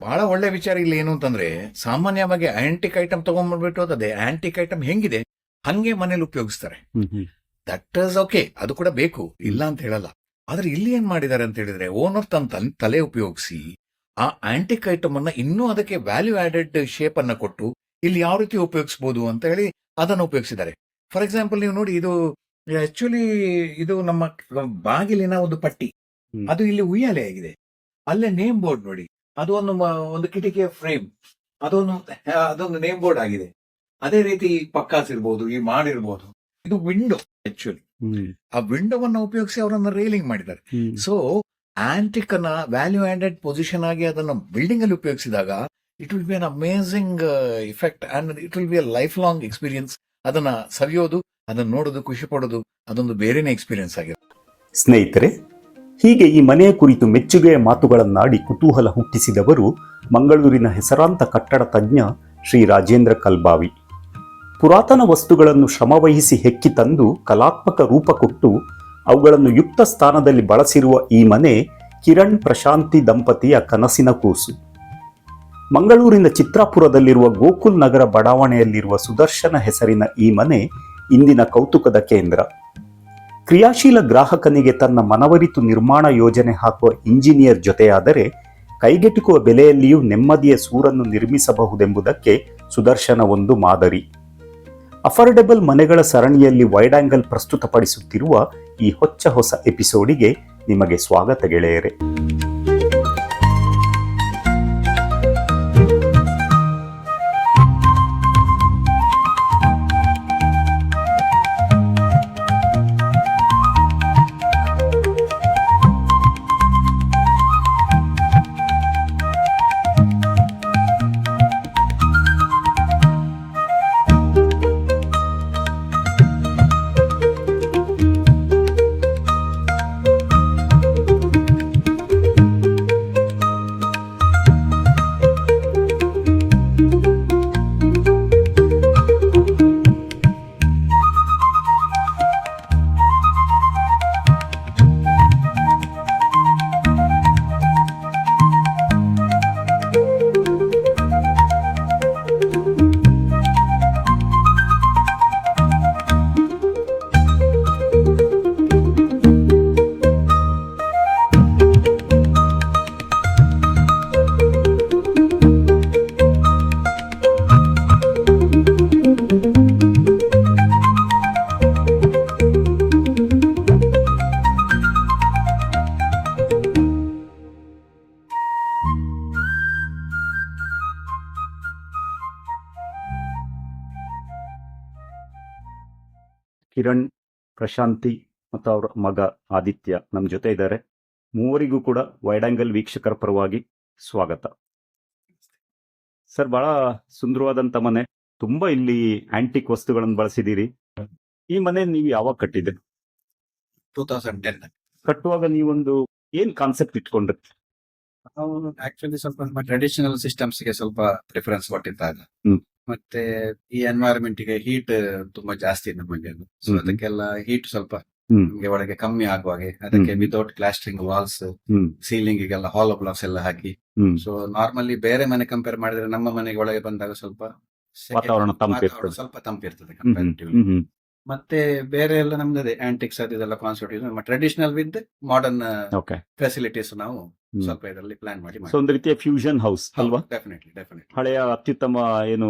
ಬಹಳ ಒಳ್ಳೆ ವಿಚಾರ ಇಲ್ಲಿ ಏನು ಅಂತಂದ್ರೆ ಸಾಮಾನ್ಯವಾಗಿ ಆಂಟಿಕ್ ಐಟಮ್ ತಗೊಂಡ್ಬಿಟ್ಟು ಅದೇ ಆಂಟಿಕ್ ಐಟಮ್ ಹೆಂಗಿದೆ? ಹಂಗೆ ಮನೇಲಿ ಉಪಯೋಗಿಸ್ತಾರೆ. ದಟ್ ಇಸ್ ಓಕೆ ಅದು ಕೂಡ ಬೇಕು. ಇಲ್ಲ ಅಂತ ಹೇಳಲ್ಲ. ಆದ್ರೆ ಇಲ್ಲಿ ಏನ್ ಮಾಡಿದ್ದಾರೆ ಅಂತ ಹೇಳಿದ್ರೆ ಓನರ್ ತನ್ನ ತನ್- ತಲೆ ಉಪಯೋಗಿಸಿ ಆ ಆಂಟಿಕ್ ಐಟಮ್ ಅನ್ನ ಇನ್ನೂ ಅದಕ್ಕೆ ವ್ಯಾಲ್ಯೂ ಆಡೆಡ್ ಶೇಪ್ ಅನ್ನ ಕೊಟ್ಟು ಇಲ್ಲಿ ಯಾವ ರೀತಿ ಉಪಯೋಗಿಸಬಹುದು ಅಂತ ಹೇಳಿ ಅದನ್ನು ಉಪಯೋಗಿಸಿದ್ದಾರೆ. ಫಾರ್ ಎಕ್ಸಾಂಪಲ್ ನೀವು ನೋಡಿ ಇದು ಆಕ್ಚುಲಿ ಇದು ನಮ್ಮ ಬಾಗಿಲಿನ ಒಂದು ಪಟ್ಟಿ. ಅದು ಇಲ್ಲಿ ಉಯ್ಯಾಲೆ ಆಗಿದೆ ಅಲ್ಲೇ ನೇಮ್ ಬೋರ್ಡ್ ನೋಡಿ. ಅದು ಒಂದು ಒಂದು ಕಿಟಕಿಯ ಫ್ರೇಮ್. ಅದೊಂದು ಅದೊಂದು ನೇಮ್ ಬೋರ್ಡ್ ಆಗಿದೆ. ಅದೇ ರೀತಿ ಪಕ್ಕಾಸ್ ಇರ್ಬೋದು ಈ ಮಾಡಿರ್ಬೋದು ಇದು ವಿಂಡೋ ಆಕ್ಚುಲಿ ಆ ವಿಂಡೋವನ್ನ ಉಪಯೋಗಿಸಿ ಅವರನ್ನ ರೇಲಿಂಗ್ ಮಾಡಿದ್ದಾರೆ. ಸೊ ಆಂಟಿಕ್ ಅನ್ನ ವ್ಯಾಲ್ಯೂ ಆಂಡೆಡ್ ಪೊಸಿಷನ್ ಆಗಿ ಅದನ್ನ ಬಿಲ್ಡಿಂಗ್ ಅಲ್ಲಿ ಉಪಯೋಗಿಸಿದಾಗ it will be an amazing effect and it will be a life long experience ಅದನ್ನ ಸವಿಯೋದು ಅದನ್ನ ನೋಡೋದು ಖುಷಿ ಪಡೋದು ಅದೊಂದು ಬೇರೆನೇ ಎಕ್ಸ್ಪೀರಿಯನ್ಸ್ ಆಗಿದೆ ಸ್ನೇಹಿತರೆ ಹೀಗೆ ಈ ಮನೆಯ ಕುರಿತು ಮೆಚ್ಚುಗೆಯ ಮಾತುಗಳನ್ನಾಡಿ ಕುತೂಹಲ ಹುಟ್ಟಿಸಿದವರು ಮಂಗಳೂರಿನ ಹೆಸರಾಂತ ಕಟ್ಟಡ ತಜ್ಞ ಶ್ರೀ ರಾಜೇಂದ್ರ ಕಲ್ಬಾವಿ. ಪುರಾತನ ವಸ್ತುಗಳನ್ನು ಶ್ರಮವಹಿಸಿ ಹೆಕ್ಕಿ ತಂದು ಕಲಾತ್ಮಕ ರೂಪ ಕೊಟ್ಟು ಅವುಗಳನ್ನು ಯುಕ್ತ ಸ್ಥಾನದಲ್ಲಿ ಬಳಸಿರುವ ಈ ಮನೆ ಕಿರಣ್ ಪ್ರಶಾಂತಿ ದಂಪತಿಯ ಕನಸಿನ ಕೂಸು. ಮಂಗಳೂರಿನ ಚಿತ್ರಾಪುರದಲ್ಲಿರುವ ಗೋಕುಲ್ ನಗರ ಬಡಾವಣೆಯಲ್ಲಿರುವ ಸುದರ್ಶನ ಹೆಸರಿನ ಈ ಮನೆ ಇಂದಿನ ಕೌತುಕದ ಕೇಂದ್ರ. ಕ್ರಿಯಾಶೀಲ ಗ್ರಾಹಕನಿಗೆ ತನ್ನ ಮನವರಿತು ನಿರ್ಮಾಣ ಯೋಜನೆ ಹಾಕುವ ಇಂಜಿನಿಯರ್ ಜೊತೆಯಾದರೆ ಕೈಗೆಟುಕುವ ಬೆಲೆಯಲ್ಲಿಯೂ ನೆಮ್ಮದಿಯ ಸೂರನ್ನು ನಿರ್ಮಿಸಬಹುದೆಂಬುದಕ್ಕೆ ಸುದರ್ಶನ ಒಂದು ಮಾದರಿ. ಅಫರ್ಡೆಬಲ್ ಮನೆಗಳ ಸರಣಿಯಲ್ಲಿ ವೈಡ್ ಆಂಗಲ್ ಪ್ರಸ್ತುತಪಡಿಸುತ್ತಿರುವ ಈ ಹೊಚ್ಚ ಹೊಸ ಎಪಿಸೋಡಿಗೆ ನಿಮಗೆ ಸ್ವಾಗತ ಗೆಳೆಯರೆ. ಕಿರಣ್ ಪ್ರಶಾಂತಿ ಮತ್ತು ಅವರ ಮಗ ಆದಿತ್ಯ ನಮ್ಮ ಜೊತೆ ಇದ್ದಾರೆ. ಮೂವರಿಗೂ ಕೂಡ ವೈಡ್ ಆಂಗಲ್ ವೀಕ್ಷಕರ ಪರವಾಗಿ ಸ್ವಾಗತ. ಸರ್ ಬಹಳ ಸುಂದರವಾದಂತ ಮನೆ. ತುಂಬಾ ಇಲ್ಲಿ ಆಂಟಿಕ್ ವಸ್ತುಗಳನ್ನು ಬಳಸಿದ್ದೀರಿ. ಈ ಮನೆ ನೀವು ಯಾವಾಗ ಕಟ್ಟಿದೆ ಟೂ ತೌಸಂಡ್ ಟೆನ್ ಕಟ್ಟುವಾಗ ನೀವೊಂದು ಏನ್ ಕಾನ್ಸೆಪ್ಟ್ ಇಟ್ಕೊಂಡ್ರಿ? ನಾವು ಆಕ್ಚುಲಿ ಸ್ವಲ್ಪ ನಮ್ಮ ಟ್ರೆಡಿಷನಲ್ ಸಿಸ್ಟಮ್ಸ್ಗೆ ಸ್ವಲ್ಪ ಪ್ರಿಫರೆನ್ಸ್ ಕೊಟ್ಟಿದ್ದಾಗ. ಮತ್ತೆ ಈ ಎನ್ವೈರನ್ಮೆಂಟ್ಗೆ ಹೀಟ್ ತುಂಬಾ ಜಾಸ್ತಿ ನಮಗೆ ಸೊ. ಅದಕ್ಕೆಲ್ಲ ಹೀಟ್ ಸ್ವಲ್ಪ. ನಮ್ಗೆ ಒಳಗೆ ಕಮ್ಮಿ ಆಗುವಾಗೆ ಅದಕ್ಕೆ. ವಿತೌಟ್ ಪ್ಲಾಸ್ಟ್ರಿಂಗ್ ವಾಲ್ಸ್ ಸೀಲಿಂಗ್ ಗೆಲ್ಲ ಹಾಲೋ ಬ್ಲಾಕ್ಸ್ ಎಲ್ಲ ಹಾಕಿ. ಸೊ ನಾರ್ಮಲಿ ಬೇರೆ ಮನೆ ಕಂಪೇರ್ ಮಾಡಿದ್ರೆ ನಮ್ಮ ಮನೆಗೆ ಒಳಗೆ ಬಂದಾಗ ಸ್ವಲ್ಪ ವಾತಾವರಣ ಸ್ವಲ್ಪ ತಂಪಿರ್ತದೆ ಹ್ಮ್. ಮತ್ತೆ ಬೇರೆ ಎಲ್ಲ ನಮ್ದು ಅದೇ ಆಂಟಿಕ್ಸ್ ಅದೆಲ್ಲ ಕಾನ್ಸರ್ಟ್ ನಮ್ಮ traditional with modern okay facilities ನಾವು ಸ್ವಲ್ಪ ಇದರಲ್ಲಿ ಪ್ಲಾನ್ ಮಾಡಿ ಸೊ ಒಂದು ರೀತಿಯ ಫ್ಯೂಷನ್ ಹೌಸ್ ಅಲ್ವಾ? ಡೆಫಿನೆಟ್ಲಿ ಡೆಫಿನೆಟ್ಲಿ ಹಳೆಯ ಅತ್ಯುತ್ತಮ ಏನು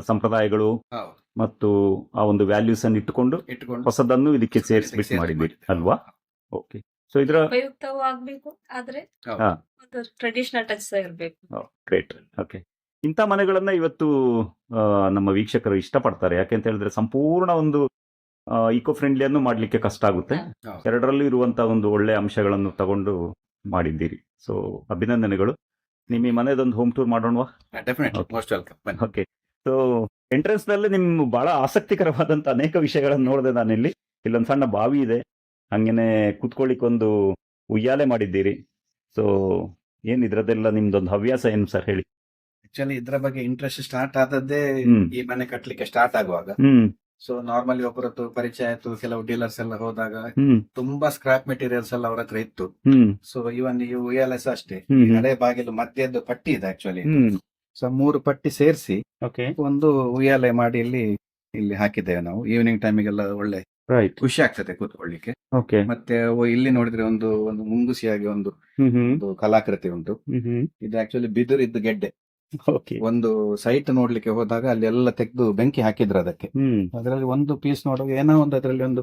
ಸಂಪ್ರದಾಯಗಳು ಹೌದು. ಮತ್ತು ಆ ಒಂದು ವ್ಯಾಲ್ಯೂಸ್ ಅನ್ನು ಇಟ್ಟುಕೊಂಡು ಇಟ್ಕೊಂಡು ಹೊಸದನ್ನು ಇದಕ್ಕೆ ಸೇರಿಸ್ಬಿಟ್ಟು ಮಾಡಿದ್ವಿ. ಅಲ್ವಾ? ಓಕೆ ಸೊ ಇದರ ಉಪಯುಕ್ತವಾಗಬೇಕು ಆದ್ರೆ ಹೌದು. ಒಂದು ಟ್ರೆಡಿಷನಲ್ ಟಚ್ ಇರಬೇಕು. ಗ್ರೇಟ್ ಓಕೆ ಇಂಥ ಮನೆಗಳನ್ನ ಇವತ್ತು ನಮ್ಮ ವೀಕ್ಷಕರು ಇಷ್ಟಪಡ್ತಾರೆ. ಯಾಕೆಂತ ಹೇಳಿದ್ರೆ ಸಂಪೂರ್ಣ ಒಂದು ಇಕೋ ಫ್ರೆಂಡ್ಲಿಯನ್ನು ಮಾಡ್ಲಿಕ್ಕೆ ಕಷ್ಟ ಆಗುತ್ತೆ. ಎರಡರಲ್ಲೂ ಇರುವಂತಹ ಒಂದು ಒಳ್ಳೆ ಅಂಶಗಳನ್ನು ತಗೊಂಡು ಮಾಡಿದ್ದೀರಿ. ಸೊ ಅಭಿನಂದನೆಗಳು. ನಿಮ್ಮ ಮನೆದೊಂದು ಹೋಮ್ ಟೂರ್ ಮಾಡೋಣವಾ? ಓಕೆ ಸೊ ಎಂಟ್ರೆನ್ಸ್ನಲ್ಲಿ ನಿಮ್ ಬಹಳ ಆಸಕ್ತಿಕರವಾದಂತ ಅನೇಕ ವಿಷಯಗಳನ್ನು ನೋಡಿದೆ ನಾನಿಲ್ಲಿ. ಇಲ್ಲೊಂದು ಸಣ್ಣ ಬಾವಿ ಇದೆ. ಹಂಗೇನೆ ಕುತ್ಕೊಳ್ಳಿಕ್ಕೊಂದು ಉಯ್ಯಾಲೆ ಮಾಡಿದ್ದೀರಿ. ಸೊ ಏನ್ ಇದ್ರದ್ದೆಲ್ಲ ನಿಮ್ದೊಂದು ಹವ್ಯಾಸ ಏನು ಸರ್ ಹೇಳಿ? ಆಕ್ಚುಲಿ ಇದ್ರ ಬಗ್ಗೆ ಇಂಟ್ರೆಸ್ಟ್ ಸ್ಟಾರ್ಟ್ ಆದದ್ದೇ ಈ ಮನೆ ಕಟ್ಲಿಕ್ಕೆ ಸ್ಟಾರ್ಟ್ ಆಗುವಾಗ. ಸೊ ನಾರ್ಮಲಿ ಒಬ್ಬರದ್ದು ಪರಿಚಯ ಆಯ್ತು ಕೆಲವು ಡೀಲರ್ಸ್ ಎಲ್ಲ ಹೋದಾಗ ತುಂಬಾ ಸ್ಕ್ರಾಪ್ ಮೆಟೀರಿಯಲ್ಸ್ ಎಲ್ಲ ಅವ್ರ ಹತ್ರ ಇತ್ತು. ಸೊ ಇವನ್ ಈ ಎಲ್ ಎಸ್ ಅಷ್ಟೇ. ಹಳೆ ಬಾಗಿಲು ಮಧ್ಯದ್ದು ಪಟ್ಟಿ ಇದೆ ಆಕ್ಚುಲಿ ಹ್ಮ್. ಸೊ ಮೂರು ಪಟ್ಟಿ ಸೇರಿಸಿ ಒಂದು ಉಯ್ಯಾಲೆ ಮಾಡಿ ಇಲ್ಲಿ ಇಲ್ಲಿ ಹಾಕಿದ್ದೇವೆ ನಾವು. ಈವ್ನಿಂಗ್ ಟೈಮಿಗೆಲ್ಲ ಒಳ್ಳೆ ಖುಷಿ ಆಗ್ತದೆ ಕೂತ್ಕೊಳ್ಳಿಕ್ಕೆ. ಮತ್ತೆ ಇಲ್ಲಿ ನೋಡಿದ್ರೆ ಒಂದು ಒಂದು ಮುಂಗುಸಿಯಾಗಿ ಒಂದು ಕಲಾಕೃತಿ ಉಂಟು. ಇದು ಆಕ್ಚುಲಿ ಬಿದಿರಿದ್ದು ಗೆಡ್ಡೆ. ಒಂದು ಸೈಟ್ ನೋಡ್ಲಿಕ್ಕೆ ಹೋದಾಗ ಅಲ್ಲಿ ಎಲ್ಲ ತೆಗೆದು ಬೆಂಕಿ ಹಾಕಿದ್ರು ಅದಕ್ಕೆ. ಅದರಲ್ಲಿ ಒಂದು ಪೀಸ್ ನೋಡುವಾಗ ಏನೋ ಒಂದು ಅದರಲ್ಲಿ ಒಂದು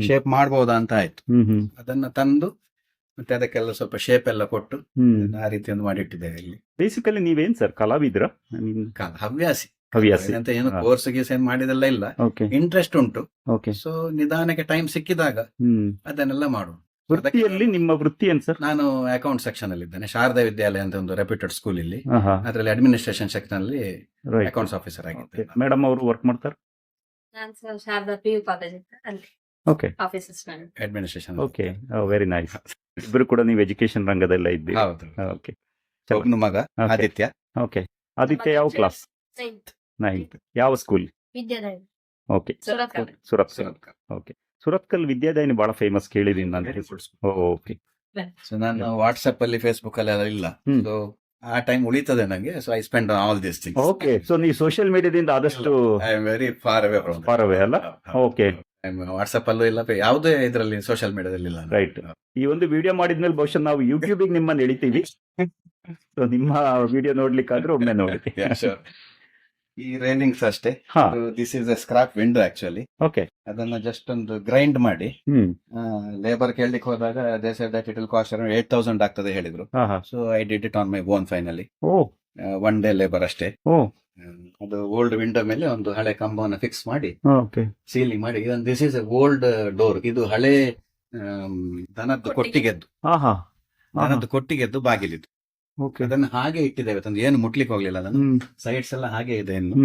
ಶೇಪ್ ಮಾಡಬಹುದಾ ಅಂತ ಆಯ್ತು. ಅದನ್ನ ತಂದು ಮತ್ತೆ ಅದಕ್ಕೆಲ್ಲ ಸ್ವಲ್ಪ ಶೇಪ್ ಎಲ್ಲ ಕೊಟ್ಟು ಆ ರೀತಿ ಒಂದು ಮಾಡಿಟ್ಟಿದ್ದೇವೆ ಇಲ್ಲಿ. ಬೇಸಿಕಲಿ ನೀವೇನ್ ಸರ್ ಕಲಾವಿದ್ರ? ಹವ್ಯಾಸಿ. ಹವ್ಯಾಸಿ. ಅಂತ ಏನು. ಕೋರ್ಸ್ ಗೀಸ್ ಏನ್ ಮಾಡಿದೆಲ್ಲ ಇಲ್ಲ. ಇಂಟ್ರೆಸ್ಟ್ ಉಂಟು. ಓಕೆ ಸೊ ನಿಧಾನಕ್ಕೆ ಟೈಮ್ ಸಿಕ್ಕಿದಾಗ ಹ್ಮ್. ಅದನ್ನೆಲ್ಲ ಮಾಡು ವೃತ್ತಿಯಲ್ಲಿ ನಿಮ್ಮ ವೃತ್ತಿ ಏನ್ ಸರ್? ನಾನು ಅಕೌಂಟ್ ಸೆಕ್ಷನ್ ಅಲ್ಲಿ ಇದ್ದೇನೆ. ಶಾರದಾ ವಿದ್ಯಾಲಯ ಅಂತ ಒಂದು ರೆಪ್ಯೂಟೆಡ್ ಸ್ಕೂಲ್ ಇಲ್ಲಿ. ಅದರಲ್ಲಿ ಅಡ್ಮಿನಿಸ್ಟ್ರೇಷನ್ ಸೆಕ್ಷನ್ ಅಲ್ಲಿ ಅಕೌಂಟ್ಸ್ ಆಫೀಸರ್ ಆಗಿದ್ದೆ. ಮೇಡಮ್ ಅವರು ವರ್ಕ್ ಮಾಡ್ತಾರೆ? ನಾನು sir Sharada P U college ಅಲ್ಲಿ okay office assistant administration okay very nice ಇಬ್ರು ಕೂಡ ನೀವು ಎಜುಕೇಶನ್ ರಂಗದಲ್ಲ ಇದ್ದೀವಿ ಹೌದು. ಓಕೆ ಒಬ್ನು ಮಗ ಆದಿತ್ಯ. ಓಕೆ ಆದಿತ್ಯ ಯಾವ ಕ್ಲಾಸ್ ನೈನ್ತ್ ಯಾವ school Vidyadaya okay Surath Surath okay Surathkal Vidyadayini ಬಹಳ ಫೇಮಸ್ ಕೇಳಿದೀನಿ ನಾನು. ಓಕೆ ಸೊ ನಾನು ವಾಟ್ಸ್ಆಪ್ ಅಲ್ಲಿ ಫೇಸ್ಬುಕ್ ಅಲ್ಲಿ ಎಲ್ಲ ಇಲ್ಲ. ಸೊ ಆ ಟೈಮ್ ಉಳಿತದೆ ನಂಗೆ. So I spend all this things okay so ನೀವು ಸೋಶಿಯಲ್ ಮೀಡಿಯಾದಿಂದ ಆದಷ್ಟು I am very far away from far away ಅಲ್ಲ? ಓಕೆ ವಾಟ್ಸ್ಆಪ್ ಅಲ್ಲೂ ಇಲ್ಲ ಯಾವುದೇ ಇದರಲ್ಲಿ ಸೋಶಿಯಲ್ ಮೀಡಿಯಾದಲ್ಲಿ ಇಲ್ಲ ರೈಟ್ ಈ ಒಂದು ವಿಡಿಯೋ ಮಾಡಿದ್ಮೇಲೆ ಬಹುಶಃ ನಾವು ಯೂಟ್ಯೂಬ್ ನಿಮ್ಮನ್ನ ಎಳಿತೀವಿ. ಸೊ ನಿಮ್ಮ ವಿಡಿಯೋ ನೋಡ್ಲಿಕ್ಕಾದ್ರೆ ಒಮ್ಮೆ ನೋಡಿ. ಈ ರೈಲಿಂಗ್ಸ್ ಅಷ್ಟೇ. ಹಾ. This is a scrap window actually okay ಅದನ್ನ ಜಸ್ಟ್ ಒಂದು ಗ್ರೈಂಡ್ ಮಾಡಿ ಹ್ಮ್. ಲೇಬರ್ ಕೇಳಲಿಕ್ಕೆ ಹೋದಾಗ they said that it will cost around eight thousand ಆಗ್ತದೆ ಹೇಳಿದ್ರು. ಹಾ ಹಾ. So I did it on my own finally O. One day labour ಅಷ್ಟೇ. ಅದು ಓಲ್ಡ್ ವಿಂಡೋ ಮೇಲೆ ಒಂದು ಹಳೆ ಕಂಬವನ್ನು ಫಿಕ್ಸ್ ಮಾಡಿ ಓಕೆ ಸೀಲಿಂಗ್ ಮಾಡಿ. This is a old door ಇದು ಹಳೆ ದನದ್ದು ಕೊಟ್ಟಿಗೆ. ಕೊಟ್ಟಿಗೆದ್ದು. ದನದ್ದು ಕೊಟ್ಟಿಗೆದ್ದು ಬಾಗಿಲಿದ್ದು. ಓಕೆ ಅದನ್ನ ಹಾಗೆ ಇಟ್ಟಿದ್ದೇವೆ. ತಂದು ಏನು ಮುಟ್ಲಿಕ್ಕೆ ಹೋಗ್ಲಿಲ್ಲ ಅದನ್ನು. ಸೈಡ್ಸ್ ಎಲ್ಲ ಹಾಗೆ ಇದೆ ಇನ್ನು.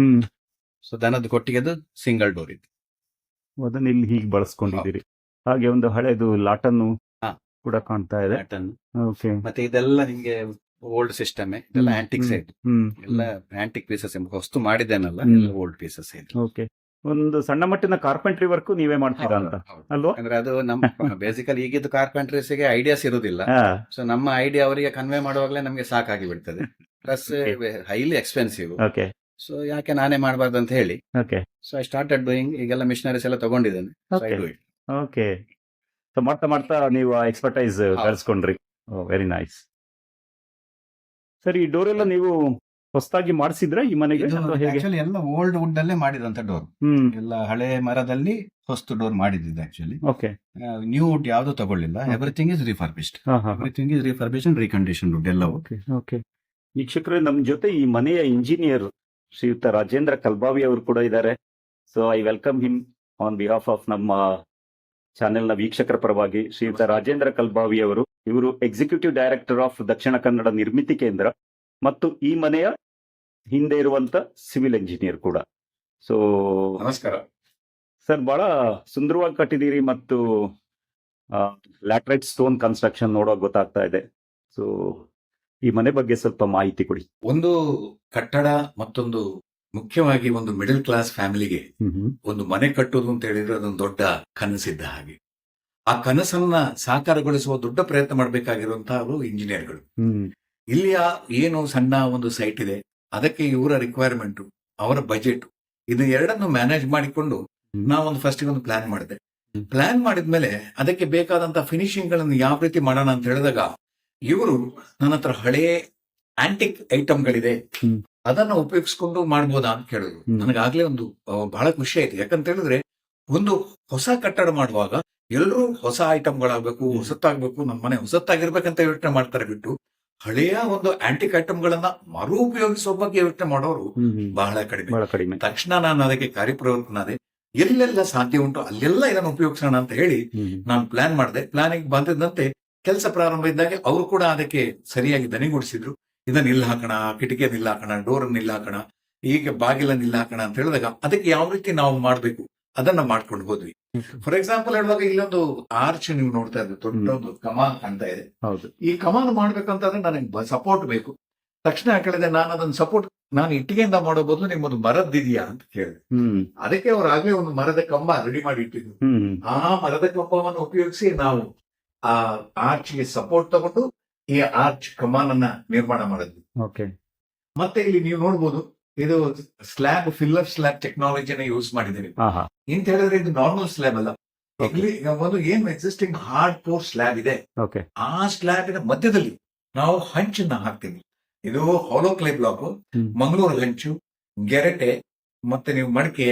ಸೊ ದನದ್ದು ಕೊಟ್ಟಿಗೆದು ಸಿಂಗಲ್ ಡೋರ್ ಇದೆ ಅದನ್ನ ಇಲ್ಲಿ ಹೀಗೆ ಬಳಸ್ಕೊಂಡಿದ್ದೀರಿ. ಹಾಗೆ ಒಂದು ಹಳೆದು ಲಾಟನ್ನು ಹಾ. ಕೂಡ ಕಾಣ್ತಾ ಇದೆ. Pattern. ಓಕೆ ಮತ್ತೆ ಇದೆಲ್ಲ ನಿಮ್ಗೆ ಓಲ್ಡ್ ಸಿಸ್ಟಮ್ ಇದೆಲ್ಲ ಆಂಟಿಕ್ ಸೈಡ್ ಹ್ಮ್. ಎಲ್ಲ ಆಂಟಿಕ್ ಪೀಸಸ್ ಹೊಸ್ತು ಮಾಡಿದ್ದೇನಲ್ಲ. ಹ್ಮ್. ಓಲ್ಡ್ ಪೀಸಸ್ ಇದೆ. ಓಕೆ ಒಂದು ಸಣ್ಣ ಮಟ್ಟಿನ ಕಾರ್ಪೆಂಟ್ರಿ ವರ್ಕ್ ನೀವೇ ಮಾಡ್ತೀರಾ ಅಂತ. ಅಲ್ವಾ? ಅಂದ್ರೆ ಅದು ನಮ್ಮ ಬೇಸಿಕಲಿ ಈಗಿದ್ದು ಕಾರ್ಪೆಂಟ್ರೀಸ್ಗೆ ಐಡಿಯಾಸ್ ಇರುವುದಿಲ್ಲ ಸೊ ನಮ್ಮ ಐಡಿಯಾ ಅವರಿಗೆ ಕನ್ವೆ ಮಾಡುವಾಗಲೇ ನಮಗೆ ಸಾಕಾಗಿ ಬಿಡ್ತದೆ plus highly expensive okay so ಯಾಕೆ ನಾನೇ ಮಾಡಬಾರ್ದು ಅಂತ ಹೇಳಿ okay so I started doing ಈಗೆಲ್ಲ ಮಿಷನರೀಸ್ ಎಲ್ಲ ತಗೊಂಡಿದ್ದೇನೆ. ಓಕೆ ಸೊ ಮಾಡ್ತಾ ಮಾಡ್ತಾ ನೀವು ಎಕ್ಸ್ಪರ್ಟೈಸ್ ಕಳ್ಸ್ಕೊಂಡ್ರಿ. ವೆರಿ ನೈಸ್ ಸರಿ ಈ ಡೋರ್ ಎಲ್ಲ ನೀವು ಹೊಸದಾಗಿ ಮಾಡಿಸಿದ್ರೆ ಈ ಮನೆಗೆ ಆಕ್ಚುಲಿ ಎಲ್ಲ ಓಲ್ಡ್ ವುಡ್ ಅಲ್ಲೇ ಮಾಡಿದಂತ ಡೋರ್ ಎಲ್ಲ ಹಳೆ ಮರದಲ್ಲಿ ಹೊಸ್ತು ಡೋರ್ ಮಾಡಿದ್ದಿದೆ ಆಕ್ಚುಲಿ ಓಕೆ ನ್ಯೂ ವುಡ್ ಯಾವ್ದು ತಗೊಳ್ಳಿಲ್ಲ. ಎವ್ರಿಥಿಂಗ್ ಇಸ್ ಹಾ everything is refurbish and recondition wood ಎಲ್ಲ ಓಕೆ ಓಕೆ ವೀಕ್ಷಕರೇ ನಮ್ ಜೊತೆ ಈ ಮನೆಯ ಇಂಜಿನಿಯರ್ ಶ್ರೀಯುತ ರಾಜೇಂದ್ರ ಕಲ್ಬಾವಿ ಅವರು ಕೂಡ ಇದ್ದಾರೆ. So I welcome him on behalf of ನಮ್ಮ ಚಾನೆಲ್ನ ವೀಕ್ಷಕರ ಪರವಾಗಿ ಶ್ರೀಯುತ ರಾಜೇಂದ್ರ ಕಲ್ಬಾವಿ ಅವರು. ಇವರು executive director of Dakshina Kannada ನಿರ್ಮಿತಿ ಕೇಂದ್ರ. ಮತ್ತು ಈ ಮನೆಯ ಹಿಂದೆ ಇರುವಂತ ಸಿವಿಲ್ ಇಂಜಿನಿಯರ್ ಕೂಡ. ಸೊ ನಮಸ್ಕಾರ. ಸರ್ ಬಹಳ ಸುಂದರವಾಗಿ ಕಟ್ಟಿದ್ದೀರಿ ಮತ್ತು ಲ್ಯಾಟ್ರೈಟ್ ಸ್ಟೋನ್ ಕನ್ಸ್ಟ್ರಕ್ಷನ್ ನೋಡೋಕೆ ಗೊತ್ತಾಗ್ತಾ ಇದೆ. ಸೊ ಈ ಮನೆ ಬಗ್ಗೆ ಸ್ವಲ್ಪ ಮಾಹಿತಿ ಕೊಡಿ. ಒಂದು ಕಟ್ಟಡ ಮತ್ತೊಂದು ಮುಖ್ಯವಾಗಿ ಒಂದು ಮಿಡಲ್ ಕ್ಲಾಸ್ ಫ್ಯಾಮಿಲಿಗೆ ಒಂದು ಮನೆ ಕಟ್ಟೋದು ಅಂತ ಹೇಳಿದ್ರೆ ಅದೊಂದು ದೊಡ್ಡ ಕನಸಿದ್ದ ಹಾಗೆ. ಆ ಕನಸನ್ನ ಸಾಕಾರಗೊಳಿಸುವ ದೊಡ್ಡ ಪ್ರಯತ್ನ ಮಾಡಬೇಕಾಗಿರುವಂತಹವರು ಇಂಜಿನಿಯರ್ಗಳು ಹ್ಮ್. ಇಲ್ಲಿಯ ಏನು ಸಣ್ಣ ಒಂದು ಸೈಟ್ ಇದೆ ಅದಕ್ಕೆ ಇವರ ರಿಕ್ವೈರ್ಮೆಂಟ್ ಅವರ ಬಜೆಟ್ ಇದು ಎರಡನ್ನು ಮ್ಯಾನೇಜ್ ಮಾಡಿಕೊಂಡು. ನಾವೊಂದು ಫಸ್ಟ್ ಒಂದು ಪ್ಲಾನ್ ಮಾಡಿದೆ. ಪ್ಲಾನ್ ಮಾಡಿದ್ಮೇಲೆ ಅದಕ್ಕೆ ಬೇಕಾದಂತ ಫಿನಿಶಿಂಗ್ಗಳನ್ನು ಯಾವ ರೀತಿ ಮಾಡೋಣ ಅಂತ ಹೇಳಿದಾಗ ಇವರು ನನ್ನ ಹತ್ರ ಹಳೇ ಆಂಟಿಕ್ ಐಟಮ್ಗಳಿದೆ. ಅದನ್ನ ಉಪಯೋಗಿಸ್ಕೊಂಡು ಮಾಡ್ಬೋದಾ ಅಂತ ಕೇಳಿದ್ರು. ನನಗಾಗ್ಲೇ ಒಂದು ಬಹಳ ಖುಷಿ ಆಯ್ತು ಯಾಕಂತ ಹೇಳಿದ್ರೆ ಒಂದು ಹೊಸ ಕಟ್ಟಡ ಮಾಡುವಾಗ ಎಲ್ಲರೂ ಹೊಸ ಐಟಮ್ಗಳಾಗಬೇಕು ಹೊಸತ್ತಾಗ್ಬೇಕು ನಮ್ಮ ಮನೆ ಹೊಸತ್ತಾಗಿರ್ಬೇಕಂತ ಯೋಚನೆ ಮಾಡ್ತಾರೆ ಬಿಟ್ಟು ಹಳೆಯ ಒಂದು ಆಂಟಿಕ್ ಐಟಮ್ಗಳನ್ನ ಮರು ಉಪಯೋಗಿಸುವ ಬಗ್ಗೆ ಯೋಚನೆ ಮಾಡೋರು. ಬಹಳ ಕಡಿಮೆ. ಕಡಿಮೆ. ತಕ್ಷಣ ನಾನು ಅದಕ್ಕೆ ಕಾರ್ಯಪ್ರವೃತ್ತನಾದೆ. ಎಲ್ಲೆಲ್ಲ ಸಾಧ್ಯ ಉಂಟು ಅಲ್ಲೆಲ್ಲ ಇದನ್ನು ಉಪಯೋಗಿಸೋಣ ಅಂತ ಹೇಳಿ ನಾನು ಪ್ಲಾನ್ ಮಾಡಿದೆ. ಪ್ಲಾನಿಂಗ್ ಬಂದಿದ್ದಂತೆ ಕೆಲಸ ಪ್ರಾರಂಭ ಇದ್ದಾಗ ಅವರು ಕೂಡ ಅದಕ್ಕೆ ಸರಿಯಾಗಿ ದನಿಗೂಡಿಸಿದ್ರು ಇದನ್ನ ಇಲ್ಲಿ ಹಾಕೋಣ ಕಿಟಕಿ ಇಲ್ಲಿ ಹಾಕೋಣ ಡೋರ್ ಇಲ್ಲಿ ಹಾಕೋಣ ಹೀಗೆ ನಿಲ್ಲಾಕೋಣ ಇಲ್ಲಿ ಹಾಕೋಣ ಅಂತ ಹೇಳಿದಾಗ ಅದಕ್ಕೆ ಯಾವ ರೀತಿ ನಾವು ಮಾಡಬೇಕು? ಅದನ್ನ ಮಾಡ್ಕೊಂಡು ಹೋದ್ವಿ. ಫಾರ್ ಎಕ್ಸಾಂಪಲ್ ಹೇಳುವಾಗ ಇಲ್ಲೊಂದು ಆರ್ಚ್ ನೀವು ನೋಡ್ತಾ ಇದ್ರೆ ದೊಡ್ಡ ಒಂದು ಕಮಾನ್ ಕಾಣ್ತಾ ಇದೆ. ಹೌದು. ಈ ಕಮಾನ್ ಮಾಡ್ಬೇಕಂತಂದ್ರೆ ನನಗೆ ಸಪೋರ್ಟ್ ಬೇಕು. ತಕ್ಷಣ ಕೇಳಿದೆ ನಾನು ಅದನ್ನ ಸಪೋರ್ಟ್ ನಾನು ಇಟ್ಟಿಗೆಯಿಂದ ಮಾಡೋ ಬದಲು ನಿಮ್ಮದು ಮರದ್ದಿದೆಯಾ ಅಂತ ಕೇಳಿದೆ. ಅದಕ್ಕೆ ಅವ್ರು ಆಗ್ಲೇ ಒಂದು ಮರದ ಕಂಬ ರೆಡಿ ಮಾಡಿ ಇಟ್ಟಿದ್ರು. ಆ ಮರದ ಕಂಬವನ್ನು ಉಪಯೋಗಿಸಿ ನಾವು ಆ ಆರ್ಚ್ಗೆ ಸಪೋರ್ಟ್ ತಗೊಂಡು ಈ ಆರ್ಚ್ ಕಮಾನ್ ಅನ್ನ ನಿರ್ಮಾಣ ಮಾಡಿದ್ವಿ. ಮತ್ತೆ ಇಲ್ಲಿ ನೀವು ನೋಡ್ಬೋದು ಇದು ಸ್ಲ್ಯಾಬ್ ಫಿಲ್ಲರ್ ಸ್ಲ್ಯಾಬ್ ಟೆಕ್ನಾಲಜಿನ ಯೂಸ್ ಮಾಡಿದ್ದೀವಿ. ಅಂತ ಹೇಳಿದ್ರೆ ಇದು ನಾರ್ಮಲ್ ಸ್ಲ್ಯಾಬ್ ಅಲ್ಲ. ಇಲ್ಲಿ ಒಂದು ಏನ್ ಎಕ್ಸಿಸ್ಟಿಂಗ್ ಹಾರ್ಡ್ ಕೋರ್ ಸ್ಲ್ಯಾಬ್ ಇದೆ ಆ ಸ್ಲ್ಯಾಬಿನ ಮಧ್ಯದಲ್ಲಿ ನಾವು ಹಂಚನ್ನ ಹಾಕ್ತೀವಿ. ಇದು ಹೋಲೋ ಕ್ಲೇ ಬ್ಲಾಕ್. ಮಂಗಳೂರು ಹಂಚು ಗೆರಟೆ ಮತ್ತೆ ನೀವು ಮಡಿಕೆ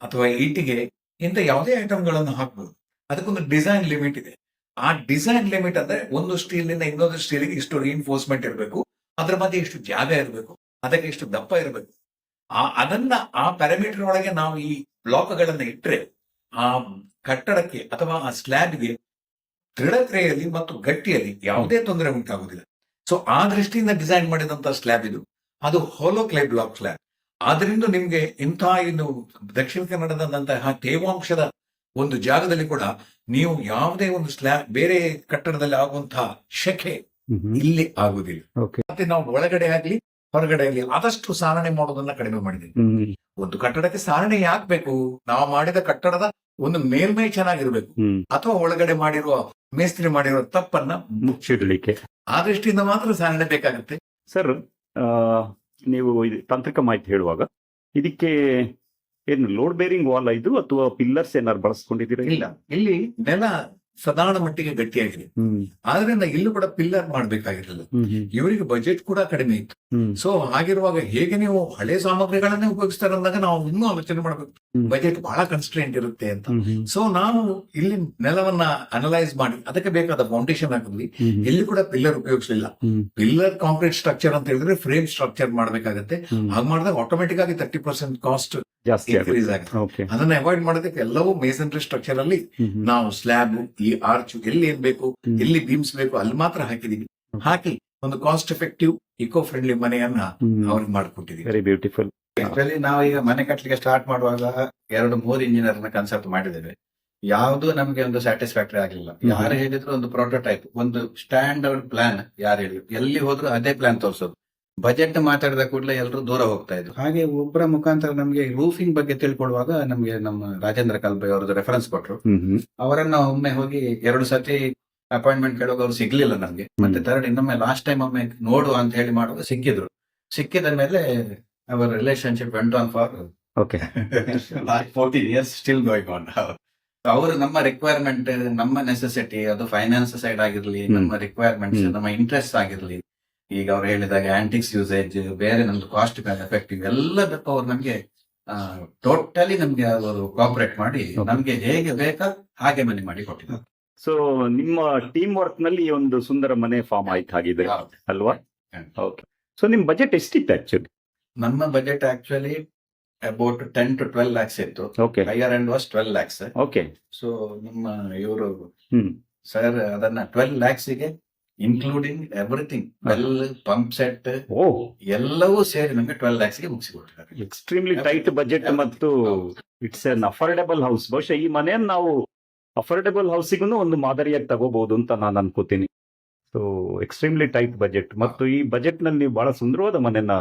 ಅಥವಾ ಇಟ್ಟಿಗೆ ಇಂತ ಯಾವುದೇ ಐಟಮ್ಗಳನ್ನು ಹಾಕ್ಬೋದು. ಅದಕ್ಕೊಂದು ಡಿಸೈನ್ ಲಿಮಿಟ್ ಇದೆ. ಆ ಡಿಸೈನ್ ಲಿಮಿಟ್ ಅಂದ್ರೆ ಒಂದು ಸ್ಟೀಲ್ನಿಂದ ಇನ್ನೊಂದು ಸ್ಟೀಲ್ಗೆ ಇಷ್ಟು ರಿಇನ್ಫೋರ್ಸ್ಮೆಂಟ್ ಇರಬೇಕು. ಅದ್ರ ಮಧ್ಯೆ ಇಷ್ಟು ಜಾಗ ಇರಬೇಕು. ಅದಕ್ಕೆ ಇಷ್ಟು ದಪ್ಪ ಇರಬೇಕು. ಆ ಅದನ್ನ ಆ ಪ್ಯಾರಾಮೀಟರ್ ಒಳಗೆ ನಾವು ಈ ಬ್ಲಾಕ್ಗಳನ್ನ ಇಟ್ಟರೆ ಆ ಕಟ್ಟಡಕ್ಕೆ ಅಥವಾ ಆ ಸ್ಲ್ಯಾಬ್ಗೆ ದೃಢತೆಯಲ್ಲಿ ಮತ್ತು ಗಟ್ಟಿಯಲ್ಲಿ ಯಾವುದೇ ತೊಂದರೆ ಉಂಟಾಗುವುದಿಲ್ಲ. ಸೊ ಆ ದೃಷ್ಟಿಯಿಂದ ಡಿಸೈನ್ ಮಾಡಿದಂತಹ ಸ್ಲ್ಯಾಬ್ ಇದು. ಅದು ಹೋಲೋ ಕ್ಲೈ ಬ್ಲಾಕ್ ಸ್ಲ್ಯಾಬ್ ಆದ್ರಿಂದ ನಿಮ್ಗೆ ಇಂತಹ ಇನ್ನು ದಕ್ಷಿಣ ಕನ್ನಡದಂತಹ ತೇವಾಂಶದ ಒಂದು ಜಾಗದಲ್ಲಿ ಕೂಡ ನೀವು ಯಾವುದೇ ಒಂದು ಸ್ಲ್ಯಾಬ್ ಬೇರೆ ಕಟ್ಟಡದಲ್ಲಿ ಆಗುವಂತಹ ಶೆಖೆ ಇಲ್ಲಿ ಆಗುವುದಿಲ್ಲ. ಓಕೆ ಮತ್ತೆ ನಾವು ಒಳಗಡೆ ಆಗ್ಲಿ ಹೊರಗಡೆ ಆಗ್ಲಿ ಆದಷ್ಟು ಸಾರಣೆ ಮಾಡೋದನ್ನ ಕಡಿಮೆ ಮಾಡಿದ್ದೀವಿ. ಒಂದು ಕಟ್ಟಡಕ್ಕೆ ಸಾರಣೆ ಯಾಕೆ ಬೇಕು ನಾವು ಮಾಡಿದ ಕಟ್ಟಡದ ಒಂದು ಮೇಲ್ಮೈ ಚೆನ್ನಾಗಿರ್ಬೇಕು. ಅಥವಾ ಒಳಗಡೆ ಮಾಡಿರುವ ಮೇಸ್ತ್ರಿ ಮಾಡಿರುವ ತಪ್ಪನ್ನ ಮುಚ್ಚಿಡ್ಲಿಕ್ಕೆ. ಆ ದೃಷ್ಟಿಯಿಂದ ಮಾತ್ರ ಸಾರಣೆ ಬೇಕಾಗುತ್ತೆ. ಸರ್ ಆ, ನೀವು ತಾಂತ್ರಿಕ ಮಾಹಿತಿ ಹೇಳುವಾಗ ಇದಕ್ಕೆ ಏನು ಲೋಡ್ ಬೇರಿಂಗ್ ವಾಲ್ ಇದು ಅಥವಾ ಪಿಲ್ಲರ್ಸ್ ಏನಾದ್ರು ಬಳಸ್ಕೊಂಡಿದ್ದೀರಾ? ಇಲ್ಲ. ಇಲ್ಲಿ ನೆಲ ಸಾಧಾರಣ ಮಟ್ಟಿಗೆ ಗಟ್ಟಿಯಾಗಿದೆ. ಆದ್ರಿಂದ ಇಲ್ಲೂ ಕೂಡ ಪಿಲ್ಲರ್ ಮಾಡ್ಬೇಕಾಗಿರಲಿಲ್ಲ. ಇವರಿಗೆ ಬಜೆಟ್ ಕೂಡ ಕಡಿಮೆ ಇತ್ತು. ಸೊ ಹಾಗಿರುವಾಗ ಹೇಗೆ ನೀವು ಹಳೆ ಸಾಮಗ್ರಿಗಳನ್ನೇ ಉಪಯೋಗಿಸ್ತಾರೆ ಅಂದಾಗ ನಾವು ಇನ್ನೂ ಆಲೋಚನೆ ಮಾಡಬೇಕು. ಬಜೆಟ್ ಬಹಳ ಕನ್ಸ್ಟ್ರೆಂಟ್ ಇರುತ್ತೆ ಅಂತ. ಸೊ ನಾವು ಇಲ್ಲಿ ನೆಲವನ್ನ ಅನಲೈಸ್ ಮಾಡಿ ಅದಕ್ಕೆ ಬೇಕಾದ ಫೌಂಡೇಶನ್ ಹಾಕಿದ್ವಿ. ಇಲ್ಲಿ ಕೂಡ ಪಿಲ್ಲರ್ ಉಪಯೋಗಿಸಲಿಲ್ಲ. ಪಿಲ್ಲರ್ ಕಾಂಕ್ರೀಟ್ ಸ್ಟ್ರಕ್ಚರ್ ಅಂತ ಹೇಳಿದ್ರೆ ಫ್ರೇಮ್ ಸ್ಟ್ರಕ್ಚರ್ ಮಾಡ್ಬೇಕಾಗತ್ತೆ. ಹಾಗ ಮಾಡಿದಾಗ ಆಟೋಮೆಟಿಕ್ ಆಗಿ ತರ್ಟಿ ಪರ್ಸೆಂಟ್ ಕಾಸ್ಟ್ ಜಾಸ್ತಿ ಇನ್ಕ್ರೀಸ್ ಆಗುತ್ತೆ. ಅದನ್ನ ಅವಾಯ್ಡ್ ಮಾಡೋದಕ್ಕೆ ಎಲ್ಲವೂ ಮೇಸನ್ರಿ ಸ್ಟ್ರಕ್ಚರ್ ಅಲ್ಲಿ ನಾವು ಸ್ಲ್ಯಾಬ್ ಈ ಆರ್ಚ್ ಎಲ್ಲಿ ಏನ್ ಬೇಕು ಎಲ್ಲಿ ಬೀಮ್ಸ್ ಬೇಕು ಅಲ್ಲಿ ಮಾತ್ರ ಹಾಕಿದೀವಿ ಹಾಕಿ ಒಂದು ಕಾಸ್ಟ್ ಎಫೆಕ್ಟಿವ್ ಇಕೋ ಫ್ರೆಂಡ್ಲಿ ಮನೆಯನ್ನ ಅವ್ರಿಗೆ ಮಾಡ್ಕೊಟ್ಟಿದೀವಿ ವೆರಿ ಬ್ಯೂಟಿಫುಲ್ ಆಕ್ಚುಲಿ ನಾವು ಈಗ ಮನೆ ಕಟ್ಟಲಿಕ್ಕೆ ಸ್ಟಾರ್ಟ್ ಮಾಡುವಾಗ ಎರಡು ಮೂರು ಇಂಜಿನಿಯರ್ನ ಕನ್ಸಲ್ಟ್ ಮಾಡಿದ್ದೇವೆ. ಯಾವುದು ನಮಗೆ ಒಂದು ಸ್ಯಾಟಿಸ್ಫ್ಯಾಕ್ಟರಿ ಆಗಲಿಲ್ಲ. ಯಾರು ಹೇಳಿದ್ರು ಒಂದು ಪ್ರೋಟೋಟೈಪ್ ಒಂದು ಸ್ಟ್ಯಾಂಡರ್ಡ್ ಪ್ಲಾನ್ ಯಾರು ಹೇಳಿದ್ರು. ಎಲ್ಲಿ ಹೋದ್ರು ಅದೇ ಪ್ಲಾನ್ ತೋರಿಸೋದು. ಬಜೆಟ್ ಮಾತಾಡಿದ ಕೂಡಲೇ ಎಲ್ಲರೂ ದೂರ ಹೋಗ್ತಾ ಇದ್ರು. ಹಾಗೆ ಒಬ್ಬರ ಮುಖಾಂತರ ನಮಗೆ ರೂಫಿಂಗ್ ಬಗ್ಗೆ ತಿಳ್ಕೊಳ್ಳುವಾಗ ನಮಗೆ ನಮ್ಮ ರಾಜೇಂದ್ರ ಕಲ್ಬೆ ಅವರದ್ದು ರೆಫರೆನ್ಸ್ ಕೊಟ್ರು. ಅವರನ್ನ ಒಮ್ಮೆ ಹೋಗಿ ಎರಡು ಸತಿ ಅಪಾಯಿಂಟ್ಮೆಂಟ್ ಕೇಳುವಾಗ ಅವ್ರು ಸಿಗ್ಲಿಲ್ಲ ನಮ್ಗೆ. ಮತ್ತೆ ತರ್ಡ್ ಇನ್ನೊಮ್ಮೆ ಲಾಸ್ಟ್ ಟೈಮ್ ಒಮ್ಮೆ ನೋಡುವ ಅಂತ ಹೇಳಿ ಮಾಡುವಾಗ ಸಿಕ್ಕಿದ್ರು. ಸಿಕ್ಕಿದ ಮೇಲೆ ಅವರ relationship went on for okay fourteen years still going on ಅವರು ನಮ್ಮ ರಿಕ್ವೈರ್ಮೆಂಟ್ ನಮ್ಮ ನೆಸೆಸಿಟಿ ಅದು ಫೈನಾನ್ಸ್ ಸೈಡ್ ಆಗಿರ್ಲಿ ನಮ್ಮ ರಿಕ್ವೈರ್ಮೆಂಟ್ಸ್ ನಮ್ಮ ಇಂಟ್ರೆಸ್ಟ್ ಆಗಿರ್ಲಿ ಈಗ ಅವ್ರು ಹೇಳಿದಾಗ ಆಂಟಿಕ್ಸ್ ಯೂಸೇಜ್ ಬೇರೆ ನಮ್ದು ಕಾಸ್ಟ್ ಎಫೆಕ್ಟಿವ್ ಬೇಕು ಅವ್ರು ನಮ್ಗೆ ಟೋಟಲಿ ನಮ್ಗೆ ಅವರು ಕೋಆಪರೇಟ್ ಮಾಡಿ. ನಮ್ಗೆ ಹೇಗೆ ಬೇಕಾ ಹಾಗೆ ಮನೆ ಮಾಡಿ ಕೊಟ್ಟಿದ್ದಾರೆ. ಸೊ ನಿಮ್ಮ ಟೀಮ್ ವರ್ಕ್ನಲ್ಲಿ ಒಂದು ಸುಂದರ ಮನೆ ಫಾರ್ಮ್ ಆಯ್ತು ಹಾಗಿದೆ ಅಲ್ವಾ. ಓಕೆ ಸೊ ನಿಮ್ ಬಜೆಟ್ ಎಷ್ಟಿತ್ತು ಆಕ್ಚುಲಿ ನಮ್ಮ budget actually about ten to twelve lakhs ಇತ್ತು. Okay higher and was twelve lakhs okay so ನಮ್ಮ ಇವರು ಸರ್ ಅದನ್ನ twelve ಲ್ಯಾಕ್ಸ್ಗೆ including everything well pump set ಓ. ಎಲ್ಲವೂ ಸೇರಿ ನಮಗೆ ಟ್ವೆಲ್ ಲ್ಯಾಕ್ಸ್ಗೆ ಮುಗಿಸಿಕೊಟ್ಟಿದ್ದಾರೆ ಎಕ್ಸ್ಟ್ರೀಮ್ಲಿ ಟೈಟ್ ಬಜೆಟ್ ಮತ್ತು ಇಟ್ಸ್ ಅನ್ ಅಫೋರ್ಡೆಬಲ್ ಹೌಸ್ ಬಹುಶಃ ಈ ಮನೆಯನ್ನು ನಾವು ಅಫೋರ್ಡೆಬಲ್ ಹೌಸಿಗೂ ಒಂದು ಮಾದರಿಯಾಗಿ ತಗೋಬಹುದು ಅಂತ ನಾನು ಅನ್ಕೋತೀನಿ. ಸೊ ಎಕ್ಸ್ಟ್ರೀಮ್ಲಿ ಟೈಟ್ ಬಜೆಟ್ ಮತ್ತು ಈ ಬಜೆಟ್ನಲ್ಲಿ ನೀವು ಬಹಳ ಸುಂದರವಾದ ಮನೆಯನ್ನ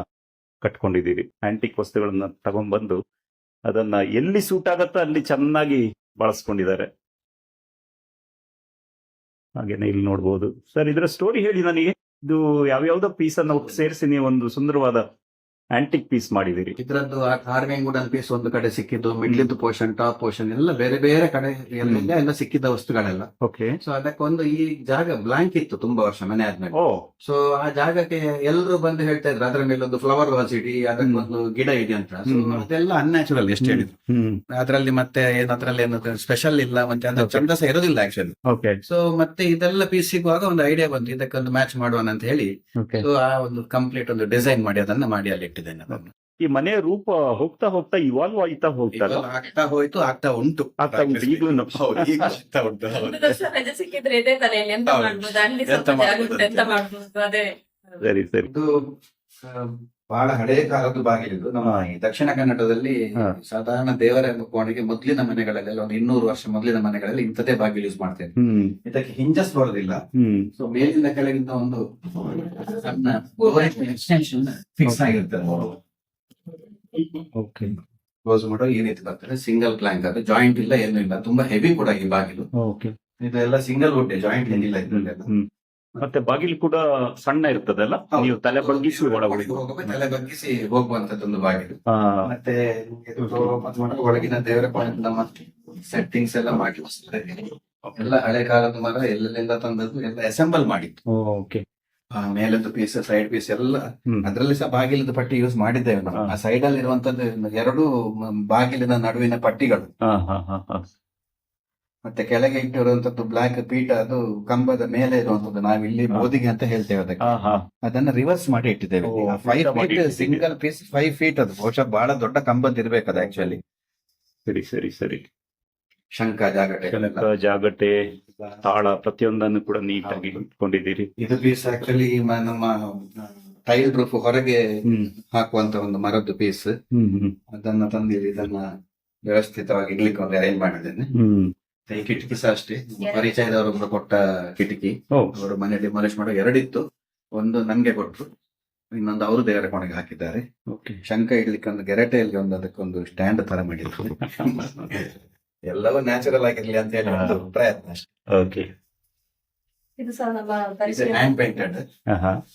ಕಟ್ಕೊಂಡಿದ್ದೀರಿ. ಆಂಟಿಕ್ ವಸ್ತುಗಳನ್ನ ತಗೊಂಡ್ಬಂದು ಅದನ್ನ ಎಲ್ಲಿ ಸೂಟ್ ಆಗತ್ತೋ ಅಲ್ಲಿ ಚೆನ್ನಾಗಿ ಬಳಸ್ಕೊಂಡಿದ್ದಾರೆ. ಹಾಗೇನೆ ಇಲ್ಲಿ ನೋಡ್ಬೋದು. ಸರ್, ಇದರ ಸ್ಟೋರಿ ಹೇಳಿ ನನಗೆ ಇದು ಯಾವ್ಯಾವ್ದೋ ಪೀಸ್ ಅನ್ನ ಸೇರಿಸಿ ನೀವು ಒಂದು ಸುಂದರವಾದ ಆಂಟಿಕ್ ಪೀಸ್ ಮಾಡಿದಿರಿ ಇದ್ರದ್ದು ಕಾರ್ವಿಂಗ್ ವುಡನ್ ಪೀಸ್ ಒಂದು ಕಡೆ ಸಿಕ್ಕಿದ್ದು ಮಿಡ್ಲಿದ್ದು ಪೋರ್ಷನ್ ಟಾಪ್ ಪೋರ್ಷನ್ ಎಲ್ಲ ಬೇರೆ ಬೇರೆ ಕಡೆ ಎಲ್ಲ ಎಲ್ಲ ಸಿಕ್ಕಿದ್ದ ವಸ್ತುಗಳೆಲ್ಲ. ಓಕೆ ಸೊ ಅದಕ್ಕೊಂದು ಈ ಜಾಗ ಬ್ಲಾಂಕ್ ಇತ್ತು ತುಂಬಾ ವರ್ಷ ಮನೆ ಆದ್ಮೇಲೆ. ಸೊ ಆ ಜಾಗಕ್ಕೆ ಎಲ್ಲರೂ ಬಂದು ಹೇಳ್ತಾ ಇದ್ರು ಅದ್ರ ಮೇಲೆ ಒಂದು ಫ್ಲವರ್ ವಾಸ್ ಇಡಿ ಅದಕ್ಕೊಂದು ಗಿಡ ಇದೆ ಅಂತ. ಅದೆಲ್ಲ ಅನ್ಯಾಚುರಲ್ ಎಷ್ಟು ಹೇಳಿದ್ರು. ಅದರಲ್ಲಿ ಮತ್ತೆ ಏನ್ ಅದ್ರಲ್ಲಿ ಏನು ಸ್ಪೆಷಲ್ ಇಲ್ಲ ಮತ್ತೆ ಅಂದ್ರೆ ಚಂದಸ ಇರೋದಿಲ್ಲ ಆಕ್ಚುಲಿ ಓಕೆ ಸೊ ಮತ್ತೆ ಇದೆಲ್ಲ ಪೀಸ್ ಸಿಗುವಾಗ ಒಂದು ಐಡಿಯಾ ಬಂತು. ಇದಕ್ಕೊಂದು ಮ್ಯಾಚ್ ಮಾಡೋಣ ಅಂತ ಹೇಳಿ. ಸೊ ಆ ಒಂದು ಕಂಪ್ಲೀಟ್ ಒಂದು ಡಿಸೈನ್ ಮಾಡಿ ಅದನ್ನ ಮಾಡಿ ಅಲ್ಲಿ. ಇಟ್ಟಿದ್ದೇನೆ ಅದನ್ನು. ಈ ಮನೆಯ ರೂಪ ಹೋಗ್ತಾ ಹೋಗ್ತಾ ಇವಾಲ್ವ್ ಆಯ್ತಾ ಹೋಗ್ತಾರೆ ಆಗ್ತಾ ಹೋಯ್ತು ಆಗ್ತಾ ಉಂಟು. ಆಗ್ತಾ ಉಂಟು ಈಗಲೂ ಆಗ್ತಾ ಉಂಟು ಸರಿ ಸರಿ. ಬಹಳ ಹಳೆಯ ಕಾಲದ್ದು ಬಾಗಿಲಿದ್ದು ನಮ್ಮ ಈ ದಕ್ಷಿಣ ಕನ್ನಡದಲ್ಲಿ. ಸಾಧಾರಣ ದೇವರ ಕೋಣೆಗೆ ಮೊದಲಿನ ಮನೆಗಳಲ್ಲಿ ಒಂದು ಇನ್ನೂರು ವರ್ಷ ಮೊದಲಿನ ಮನೆಗಳಲ್ಲಿ ಇಂಥದೇ ಬಾಗಿಲು ಯೂಸ್ ಮಾಡ್ತೇವೆ. ಇದಕ್ಕೆ ಹಿಂಜಸ್ ಬರೋದಿಲ್ಲ. ಸೊ ಮೇಲಿಂದ ಕೆಳಗಿಂದ ಒಂದು ಸಣ್ಣ ಎಕ್ಸ್ಟೆನ್ಷನ್ ಫಿಕ್ಸ್ ಆಗಿರ್ತದೆ ಕ್ಲೋಸ್ ಮಾಡೋ ಈ ರೀತಿ ಬರ್ತದೆ. ಸಿಂಗಲ್ ಪ್ಲಾಂಕ್ ಅದು. ಜಾಯಿಂಟ್ ಇಲ್ಲ ಏನು ಇಲ್ಲ. ತುಂಬಾ ಹೆವಿ ಕೂಡ ಈ ಬಾಗಿಲು. ಇದೆಲ್ಲ ಸಿಂಗಲ್ ವುಡ್ ಜಾಯಿಂಟ್ ಏನಿಲ್ಲ ಇದ್ರಲ್ಲೆಲ್ಲ. ಹ್ಮ್. ಮತ್ತೆ ಬಾಗಿಲು ಕೂಡ ಸಣ್ಣ ಇರ್ತದಲ್ಲ. ನೀವು ತಲೆ ಬಗ್ಗಿಸಿ ಹೋಗುವಾಗ ತಲೆ ಬಗ್ಗಿಸಿ ಹೋಗುವಂತದ್ದೊಂದು ಬಾಗಿಲು. ಮತ್ತೆ ಒಳಗಿನ ದೇವರ ನಮ್ಮ ಸೆಟ್ಟಿಂಗ್ಸ್ ಎಲ್ಲ ಮಾಡಿ ಎಲ್ಲ ಹಳೆ ಕಾಲದ ಮರ ಎಲ್ಲೆಲ್ಲಿಂದ ತಂದದ್ದು ಎಲ್ಲ ಅಸೆಂಬಲ್ ಮಾಡಿತ್ತು ಓಕೆ ಮೇಲದ್ದು ಪೀಸ್ ಸೈಡ್ ಪೀಸ್ ಎಲ್ಲ ಅದರಲ್ಲಿ ಸಹ ಬಾಗಿಲದ ಪಟ್ಟಿ ಯೂಸ್ ಮಾಡಿದ್ದೇವೆ ನಾವು. ಆ ಸೈಡ್ ಅಲ್ಲಿ ಇರುವಂತದ್ದು ಎರಡು ಬಾಗಿಲಿನ ನಡುವಿನ ಪಟ್ಟಿಗಳು. ಮತ್ತೆ ಕೆಳಗೆ ಇಟ್ಟಿರುವಂತದ್ದು ಬ್ಲಾಕ್ ಪೀಠ ಅದು ಕಂಬದ ಮೇಲೆ ಇರುವಂತದ್ದು. ನಾವು ಇಲ್ಲಿ. ಬೋದಿಗೆ ಅಂತ ಹೇಳ್ತೇವೆ ಅದಕ್ಕೆ. ಅದನ್ನ ರಿವರ್ಸ್ ಮಾಡಿ ಇಟ್ಟಿದ್ದೇವೆ. Five feet single piece five feet ಅದು. ಬಹುಶಃ ಬಹಳ ದೊಡ್ಡ ಕಂಬದ್ ಅದು ಆಕ್ಚುಲಿ ಸರಿ ಸರಿ ಸರಿ. ಶಂಕ ಜಾಗಟೆ ಶಂಕ ಜಾಗಟೆ ತಾಳ ಪ್ರತಿಯೊಂದನ್ನು ಕೂಡ ನೀಟಾಗಿ ಇಟ್ಕೊಂಡಿದ್ದೀರಿ. ಇದು ಪೀಸ್ ಆಕ್ಚುಲಿ ನಮ್ಮ ಟೈಲ್ ರೂಫ್ ಹೊರಗೆ ಹಾಕುವಂತ ಒಂದು ಮರದ್ದು ಪೀಸ್ ಅದನ್ನ ತಂದಿಲ್ಲಿ ಇದನ್ನ ವ್ಯವಸ್ಥಿತವಾಗಿ ಇಡ್ಲಿಕ್ಕೆ ಒಂದು ಅರೇಂಜ್ ಮಾಡಿದ್ದೇನೆ. ಈ ಕಿಟಕಿ ಸಹ ಅಷ್ಟೇ. ಪರಿಚಯದವರೊಬ್ರು ಕೊಟ್ಟ ಕಿಟಕಿ. ಅವರು ಮನೆ ಡಿಮಾಲಿಷ್ ಮಾಡೋ ಎರಡಿತ್ತು ಒಂದು ನಮ್ಗೆ ಕೊಟ್ರು. ಇನ್ನೊಂದು ಅವರು ದೇವರ ಕೋಣೆಗೆ ಹಾಕಿದ್ದಾರೆ. ಓಕೆ. ಶಂಕ ಇಡ್ಲಿಕ್ಕೆ ಒಂದು ಗೆರಟೆಯಲ್ಲಿ ಒಂದು ಅದಕ್ಕೊಂದು ಸ್ಟ್ಯಾಂಡ್ ತರ ಮಾಡಿದ್ರು. ಎಲ್ಲವೂ ನ್ಯಾಚುರಲ್ ಆಗಿರ್ಲಿ ಅಂತ ಹೇಳಿ ಒಂದು ಪ್ರಯತ್ನ ಅಷ್ಟೇ. ಓಕೆ. ಇದು ಸಹ ನಮ್ಮ ಇದು ಪರಿಚಯ. ಹ್ಯಾಂಡ್ ಪೇಂಟೆಡ್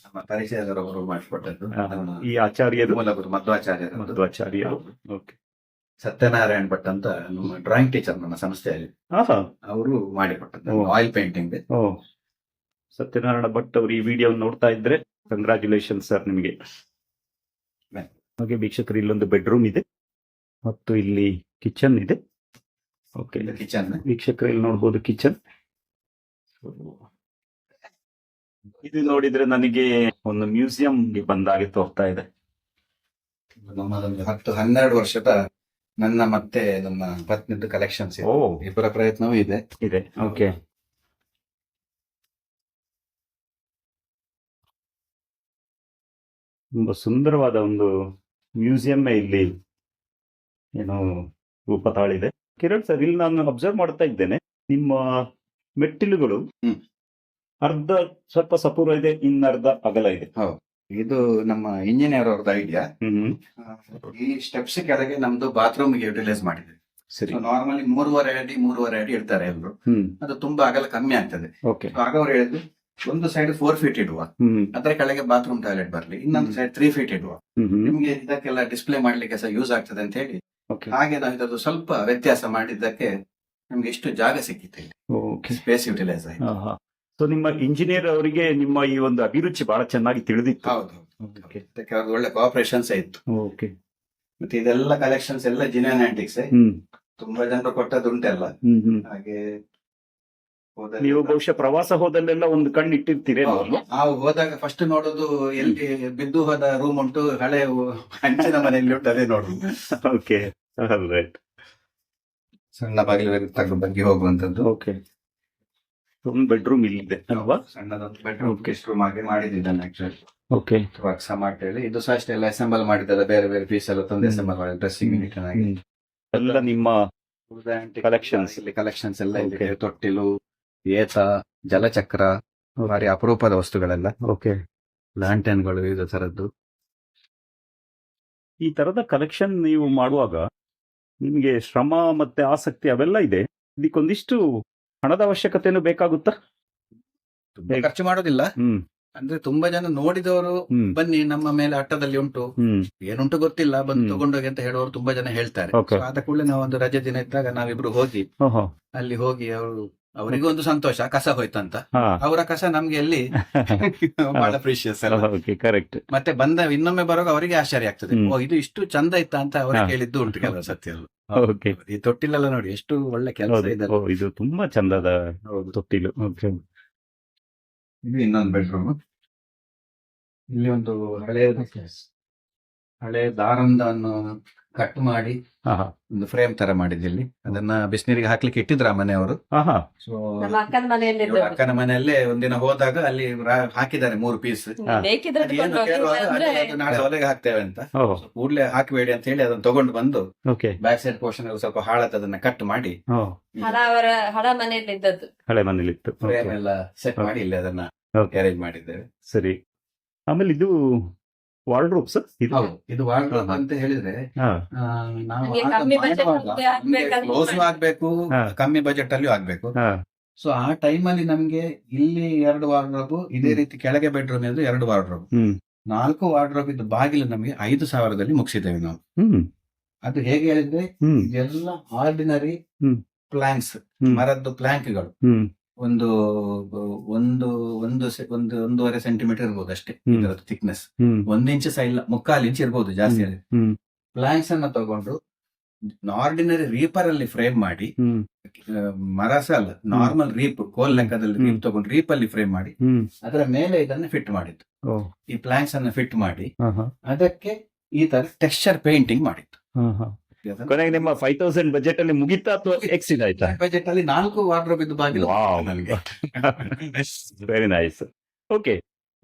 ನಮ್ಮ ಪರಿಚಯದವರೊಬ್ಬರು ಮಾಡಿಕೊಟ್ಟದ್ದು. ಈ ಆಚಾರ್ಯ ಮಧ್ವಾಚಾರ್ಯ ಮಧ್ವಾಚಾರ್ಯ. ಓಕೆ. ಸತ್ಯನಾರಾಯಣ್ ಭಟ್ ಅಂತ ನಮ್ಮ ಡ್ರಾಯಿಂಗ್ ಟೀಚರ್ ನನ್ನ ಸಂಸ್ಥೆಯಲ್ಲಿ. ಅವರು ಮಾಡಿಕೊಟ್ಟದ್ದು. ಆಯಿಲ್ ಪೇಂಟಿಂಗ್ ಸತ್ಯನಾರಾಯಣ ಭಟ್ ಅವರು ಈ ವಿಡಿಯೋ ನೋಡ್ತಾ ಇದ್ರೆ ಕಂಗ್ರಾಚುಲೇಷನ್ ಸರ್ ನಿಮಗೆ. ಹಾಗೆ ವೀಕ್ಷಕರು ಇಲ್ಲೊಂದು ಬೆಡ್ರೂಮ್ ಇದೆ. ಮತ್ತು ಇಲ್ಲಿ ಕಿಚನ್ ಇದೆ. ಓಕೆ ಕಿಚನ್ ವೀಕ್ಷಕರು ಇಲ್ಲಿ ನೋಡ್ಬೋದು ಕಿಚನ್ ಇದು ನೋಡಿದ್ರೆ ನನಗೆ ಒಂದು ಮ್ಯೂಸಿಯಂಗೆ ಬಂದಾಗೆ ತೋರ್ತಾ ಇದೆ. ಹತ್ತು ಹನ್ನೆರಡು ವರ್ಷದ ನನ್ನ ಮತ್ತೆ ನನ್ನ ಪತ್ನಿದ್ದು ಕಲೆಕ್ಷನ್ಸ್ ಓ. ಇಬ್ಬರ ಪ್ರಯತ್ನವೂ ಇದೆ. ಇದೆ. ಓಕೆ. ತುಂಬಾ ಸುಂದರವಾದ ಒಂದು ಮ್ಯೂಸಿಯಂ ಇಲ್ಲಿ ಏನು ರೂಪ ತಾಳಿದೆ. ಕಿರಣ್ ಸರ್ ಇಲ್ಲಿ ನಾನು ಅಬ್ಸರ್ವ್ ಮಾಡ್ತಾ ಇದ್ದೇನೆ. ನಿಮ್ಮ ಮೆಟ್ಟಿಲುಗಳು ಅರ್ಧ ಸ್ವಲ್ಪ ಸಪೂರ ಇದೆ ಇನ್ನರ್ಧ ಅಗಲ ಇದೆ. ಇದು ನಮ್ಮ ಇಂಜಿನಿಯರ್ ಅವ್ರದ್ದು ಐಡಿಯಾ ಹ್ಮ್ ಈ ಸ್ಟೆಪ್ಸ್ ಕೆಳಗೆ ನಮ್ದು ಬಾತ್ರೂಮ್ಗೆ ಯುಟಿಲೈಸ್ ಮಾಡಿದೆ ಸರಿ. ನಾರ್ಮಲಿ ಮೂರುವರೆ ಅಡಿ ಮೂರುವರೆ ಅಡಿ ಇಡ್ತಾರೆ ಎಲ್ರು. ಹ್ಮ್. ಅದು ತುಂಬಾ ಅಗಲ ಕಮ್ಮಿ ಆಗ್ತದೆ. ಓಕೆ ಆಗ ಅವ್ರು ಹೇಳಿದ್ರು ಒಂದು ಸೈಡ್ ಫೋರ್ ಫೀಟ್ ಇಡುವ. ಹ್ಮ್ ಅದರ ಕೆಳಗೆ ಬಾತ್ರೂಮ್ ಟಾಯ್ಲೆಟ್ ಬರ್ಲಿ ಇನ್ನೊಂದು ಸೈಡ್ ತ್ರೀ ಫೀಟ್ ಇಡುವ. ಹ್ಮ್ ನಿಮ್ಗೆ ಇದಕ್ಕೆಲ್ಲ ಡಿಸ್ಪ್ಲೇ ಮಾಡ್ಲಿಕ್ಕೆ ಸಹ ಯೂಸ್ ಆಗ್ತದೆ ಅಂತ ಹೇಳಿ. ಓಕೆ ಹಾಗೆ ನಾವು ಇದರದ್ದು ಸ್ವಲ್ಪ ವ್ಯತ್ಯಾಸ ಮಾಡಿದ್ದಕ್ಕೆ ನಮ್ಗೆ ಇಷ್ಟು ಜಾಗ ಸಿಕ್ಕಿತ್ತು ಇಲ್ಲಿ. ಓಕೆ ಸ್ಪೇಸ್ ಯುಟಿಲೈಸ್ ಆಯ್ತು. ಸೊ ನಿಮ್ಮ ಇಂಜಿನಿಯರ್ ಅವರಿಗೆ ನಿಮ್ಮ ಈ ಒಂದು ಅಭಿರುಚಿ ಬಹಳ ಚೆನ್ನಾಗಿ ತಿಳಿದಿತ್ತು. ಹೌದು. ಓಕೆ ಅದಕ್ಕೆ ಅವ್ರದ್ದು ಒಳ್ಳೆ ಕೋಆಪರೇಷನ್ಸ್ ಇತ್ತು. ಓಕೆ ಮತ್ತೆ ಇದೆಲ್ಲ ಕಲೆಕ್ಷನ್ಸ್ ಎಲ್ಲ ಜಿನಿಯನ್ ಆಂಟಿಕ್ಸ್ ಹ್ಮ್. ತುಂಬಾ ಜನರು ಕೊಟ್ಟದ್ದುಂಟೆಲ್ಲ. ಹ್ಮ್ ಹ್ಮ್. ಹಾಗೆ ಹೋದಲ್ಲಿ- ನೀವು ಬಹುಶಃ ಪ್ರವಾಸ ಹೋದಲ್ಲೆಲ್ಲ ಒಂದು ಕಣ್ಣು ಇಟ್ಟಿರ್ತೀರಿ ಹೌದು. ನಾವು ಹೋದಾಗ ಫಸ್ಟ್ ನೋಡೋದು ಎಲ್ಲಿ ಬಿದ್ದು ಹೋದ ರೂಮ್ ಉಂಟು ಹಳೆ ಹಂಚಿನ ಮನೆಯಲ್ಲಿ ಉಂಟು ಅದೇ ನೋಡುದು. ಓಕೆ ರೈಟ್ ಸಣ್ಣ ಬಾಗಿಲು ತೆಗೆದು ಬಗ್ಗೆ ಹೋಗುವಂತದ್ದು ಓಕೆ ಒಂದು ಬೆಡ್ರೂಮ್ ಇಲ್ಲಿದೆ ಅಲ್ವಾ? ಸಣ್ಣದೊಂದು ಬೆಡ್ರೂಮ್ Okay. ರೂಮ್ ಆಗಿ ಮಾಡಿದ್ದಾನೆ ಆಕ್ಚುಲಿ ಓಕೆ ವರ್ಕ್ಸ ಹೇಳಿ ಇದು ಸಹ ಅಷ್ಟೇ ಎಲ್ಲ ಅಸೆಂಬಲ್ ಮಾಡಿದ್ದಾರೆ ಬೇರೆ ಬೇರೆ ಪೀಸ್ ಎಲ್ಲ ತಂದು ಹ್ಮ್. ಅಸೆಂಬಲ್ ಮಾಡಿ ಡ್ರೆಸ್ಸಿಂಗ್ ಯೂನಿಟ್ ಆಗಿ ಎಲ್ಲ ನಿಮ್ಮ ಕಲೆಕ್ಷನ್ಸ್ ಇಲ್ಲಿ ಕಲೆಕ್ಷನ್ಸ್ ಎಲ್ಲ ಇಲ್ಲಿ ತೊಟ್ಟಿಲು ಏತ ಜಲಚಕ್ರ ಬಾರಿ ಅಪರೂಪದ ವಸ್ತುಗಳೆಲ್ಲ. ಓಕೆ ಲ್ಯಾಂಟನ್ಗಳು ಇದು ತರದ್ದು. ಈ ತರದ ಕಲೆಕ್ಷನ್ ನೀವು ಮಾಡುವಾಗ ನಿಮಗೆ ಶ್ರಮ ಮತ್ತೆ ಆಸಕ್ತಿ ಅವೆಲ್ಲ ಇದೆ. ಇದಕ್ಕೊಂದಿಷ್ಟು ಹಣದ ಅವಶ್ಯಕತೆನೂ ಬೇಕಾಗುತ್ತಾ? ತುಂಬಾ ಹೇಗೆ? ಖರ್ಚು ಮಾಡೋದಿಲ್ಲ. ಹ್ಮ್. ಅಂದ್ರೆ ತುಂಬಾ ಜನ ನೋಡಿದವರು ಹ್ಮ್. ಬನ್ನಿ ನಮ್ಮ ಮೇಲೆ ಅಟ್ಟದಲ್ಲಿ ಉಂಟು. ಹ್ಮ್. ಏನುಂಟು ಗೊತ್ತಿಲ್ಲ ಬಂದು ಹ್ಮ್. ತಗೊಂಡೋಗಿ ಅಂತ ಹೇಳುವವರು ತುಂಬಾ ಜನ ಹೇಳ್ತಾರೆ. Okay. So ಆದ ಕೂಡಲೇ ನಾವು ಒಂದು ರಜೆ ದಿನ ಇದ್ದಾಗ ನಾವಿಬ್ರು ಹೋಗಿ ಅಲ್ಲಿ ಹೋಗಿ ಅವರು ಅವರಿಗೂ ಒಂದು ಸಂತೋಷ ಕಸ ಹೋಯ್ತಂತ ಅಂತ. ಅವರ ಕಸ ನಮ್ಗೆ ಎಲ್ಲಿ? ಬಹಳ ಪ್ರೀಶಿಯಸ್ ಕರೆಕ್ಟ್ ಮತ್ತೆ ಬಂದ ಇನ್ನೊಮ್ಮೆ ಬರುವಾಗ ಅವರಿಗೆ ಆಶ್ಚರ್ಯ ಆಗ್ತದೆ. ಓ ಇದು ಇಷ್ಟು ಚಂದ ಇತ್ತ ಅಂತ ಅವ್ರಿಗೆ ಹೇಳಿದ್ದು ಕೇಳಿದ್ದು ಉಂಟು ಕೆಲವು ಸತ್ಯ ಓಕೆ ಈ ತೊಟ್ಟಿಲೆಲ್ಲ ನೋಡಿ ಎಷ್ಟು ಒಳ್ಳೆ ಕೆಲಸ ಇದೆ ಓ, ಇದು ತುಂಬಾ ಚಂದದ ತೊಟ್ಟಿಲು. ಇದು ಇನ್ನೊಂದು ಬೆಡ್ರೂಮ್ ಇಲ್ಲಿ ಒಂದು ಹಳೆ ದಾರಂದ ದಾರಂದವನ್ನು ಕಟ್ ಮಾಡಿ ಒಂದು ಫ್ರೇಮ್ ತರ ಮಾಡಿದ್ದಿಲ್ಲಿ. ಅದನ್ನ ಬಿಸಿನೀರಿಗೆ ಹಾಕ್ಲಿಕ್ಕೆ ಇಟ್ಟಿದ್ರ ಮನೆಯವರು. ಸೊ ಅಕ್ಕನ ಮನೆಯಲ್ಲಿ ಅಕ್ಕನ ಮನೆಯಲ್ಲೇ ಒಂದಿನ ಹೋದಾಗ ಅಲ್ಲಿ ರಾ- ಹಾಕಿದ್ದಾರೆ ಮೂರು ಪೀಸ್ ಹಾ. ಬೇಕಿದ್ರೆ ತಗೊಂಡು ಹೋಗಿ, ಅಂದ್ರೆ ನಾಳೆ ಒಲೆಗೆ ಹಾಕ್ತೇವೆ ಅಂತ. ಕೂಡ್ಲೆ ಹಾಕಬೇಡಿ ಅಂತ ಹೇಳಿ ಅದನ್ನ ತಗೊಂಡು ಬಂದು ಓಕೆ ಬ್ಯಾಕ್ ಸೈಡ್ ಪೋರ್ಷನ್ ಅಲ್ಲಿ ಸ್ವಲ್ಪ ಹಾಳಾದ ಅದನ್ನ ಕಟ್ ಮಾಡಿ ಓ ಹಣ ಅವರ ಹಣ ಮನೆಯಲ್ಲಿ ಇದ್ದದ್ದು. ಹಳೆ ಮನೇಲಿತ್ತು ಫ್ರೇಮ್ ಎಲ್ಲ ಸೆಟ್ ಮಾಡಿ ಇಲ್ಲಿ ಅದನ್ನ Okay. ಅರೇಂಜ್ ಮಾಡಿದ್ದೇವೆ. ಸರಿ. ಆಮೇಲೆ ಇದು ಹೌದು ಇದು ವಾರ್ಡ್ರೋಬ್ ಅಂತ ಹೇಳಿದ್ರೆ ಹಾ. ಆ, ನಾವು ನಮ್ಗೆ ಆಗ ಕಮ್ಮಿ budget ಮಾಡುವಾಗ ಅಲ್ಲಿ ಆಗ್ಬೇಕಂತ close ಉ ಆಗ್ಬೇಕು ಹಾ. ಕಮ್ಮಿ ಬಜೆಟ್ ಅಲ್ಲಿಯೂ ಆಗ್ಬೇಕು. ಹಾ. ಸೊ ಆ ಟೈಮ್ ಅಲ್ಲಿ ನಮ್ಗೆ ಇಲ್ಲಿ ಎರಡು ವಾರ್ಡ್ರೋಬ್ ಇದೇ. ರೀತಿ ಕೆಳಗೆ ಬೆಡ್ರೂಮ್ ಇದ್ರೆ ಎರಡು ವಾರ್ಡ್ರೋಬ್ ಹ್ಮ್. ನಾಲ್ಕು ವಾರ್ಡ್ರೋಬ್ ಇದ್ದ ಬಾಗಿಲು ನಮಗೆ ಐದು ಸಾವಿರದಲ್ಲಿ ಮುಗಿಸಿದ್ದೇವೆ ನಾವು. ಹ್ಮ್. ಅದು ಹೇಗೆ ಹೇಳಿದ್ರೆ ಹ್ಮ್. ಎಲ್ಲ ಆರ್ಡಿನರಿ ಹ್ಮ್. ಪ್ಲಾಂಕ್ಸ್ ಹ್ಮ್. ಮರದ್ದು ಪ್ಲಾಂಕ್ಗಳು ಹ್ಮ್. ಒಂದು ಒಂದು ಒಂದು ಒಂದು ಒಂದೂವರೆ ಸೆಂಟಿಮೀಟರ್ ಇರ್ಬೋದು ಅಷ್ಟೇ. ಇದರದ್ದು ಥಿಕ್ನೆಸ್ ಒಂದ್ ಇಂಚ್ ಸಹ ಇಲ್ಲ ಮುಕ್ಕಾಲು ಇಂಚ್ ಇರ್ಬೋದು ಜಾಸ್ತಿ ಅದೇ ಪ್ಲಾಂಕ್ಸ್ ಅನ್ನ ತಗೊಂಡು ಆರ್ಡಿನರಿ ರೀಪರ್ ಅಲ್ಲಿ ಫ್ರೇಮ್ ಮಾಡಿ ಹ್ಮ್. ಆ, ಮರ ಸಹ ಅಲ್ಲ ನಾರ್ಮಲ್ ರೀಪ್ ಕೋಲ್ ಲೆಕ್ಕದಲ್ಲಿ. ರೀಪ್ ತಗೊಂಡು ರೀಪ್ ಅಲ್ಲಿ ಫ್ರೇಮ್ ಮಾಡಿ ಅದರ ಮೇಲೆ ಇದನ್ನ ಫಿಟ್ ಮಾಡಿದ್ದು. ಈ ಪ್ಲಾಂಕ್ಸ್ ಅನ್ನ ಫಿಟ್ ಮಾಡಿ ಅದಕ್ಕೆ ಈ ತರ ಟೆಕ್ಸ್ಚರ್ ಪೇಂಟಿಂಗ್ ಮಾಡಿತ್ತು ಕೊನೆಗೆ ನಿಮ್ಮ ಫೈವ್ ತೌಸಂಡ್ ಬಜೆಟ್ ಅಲ್ಲಿ ಮುಗಿತಾ ಅಥವಾ ಎಕ್ಸಿಡ್ ಆಯ್ತಾ? ಬಜೆಟ್ ಅಲ್ಲಿ ನಾಲ್ಕು ವಾರ್ಡ್ರೋಬ್ ಇದ್ದು ಬಾಗಿಲು. ನನಗೆ. Very nice okay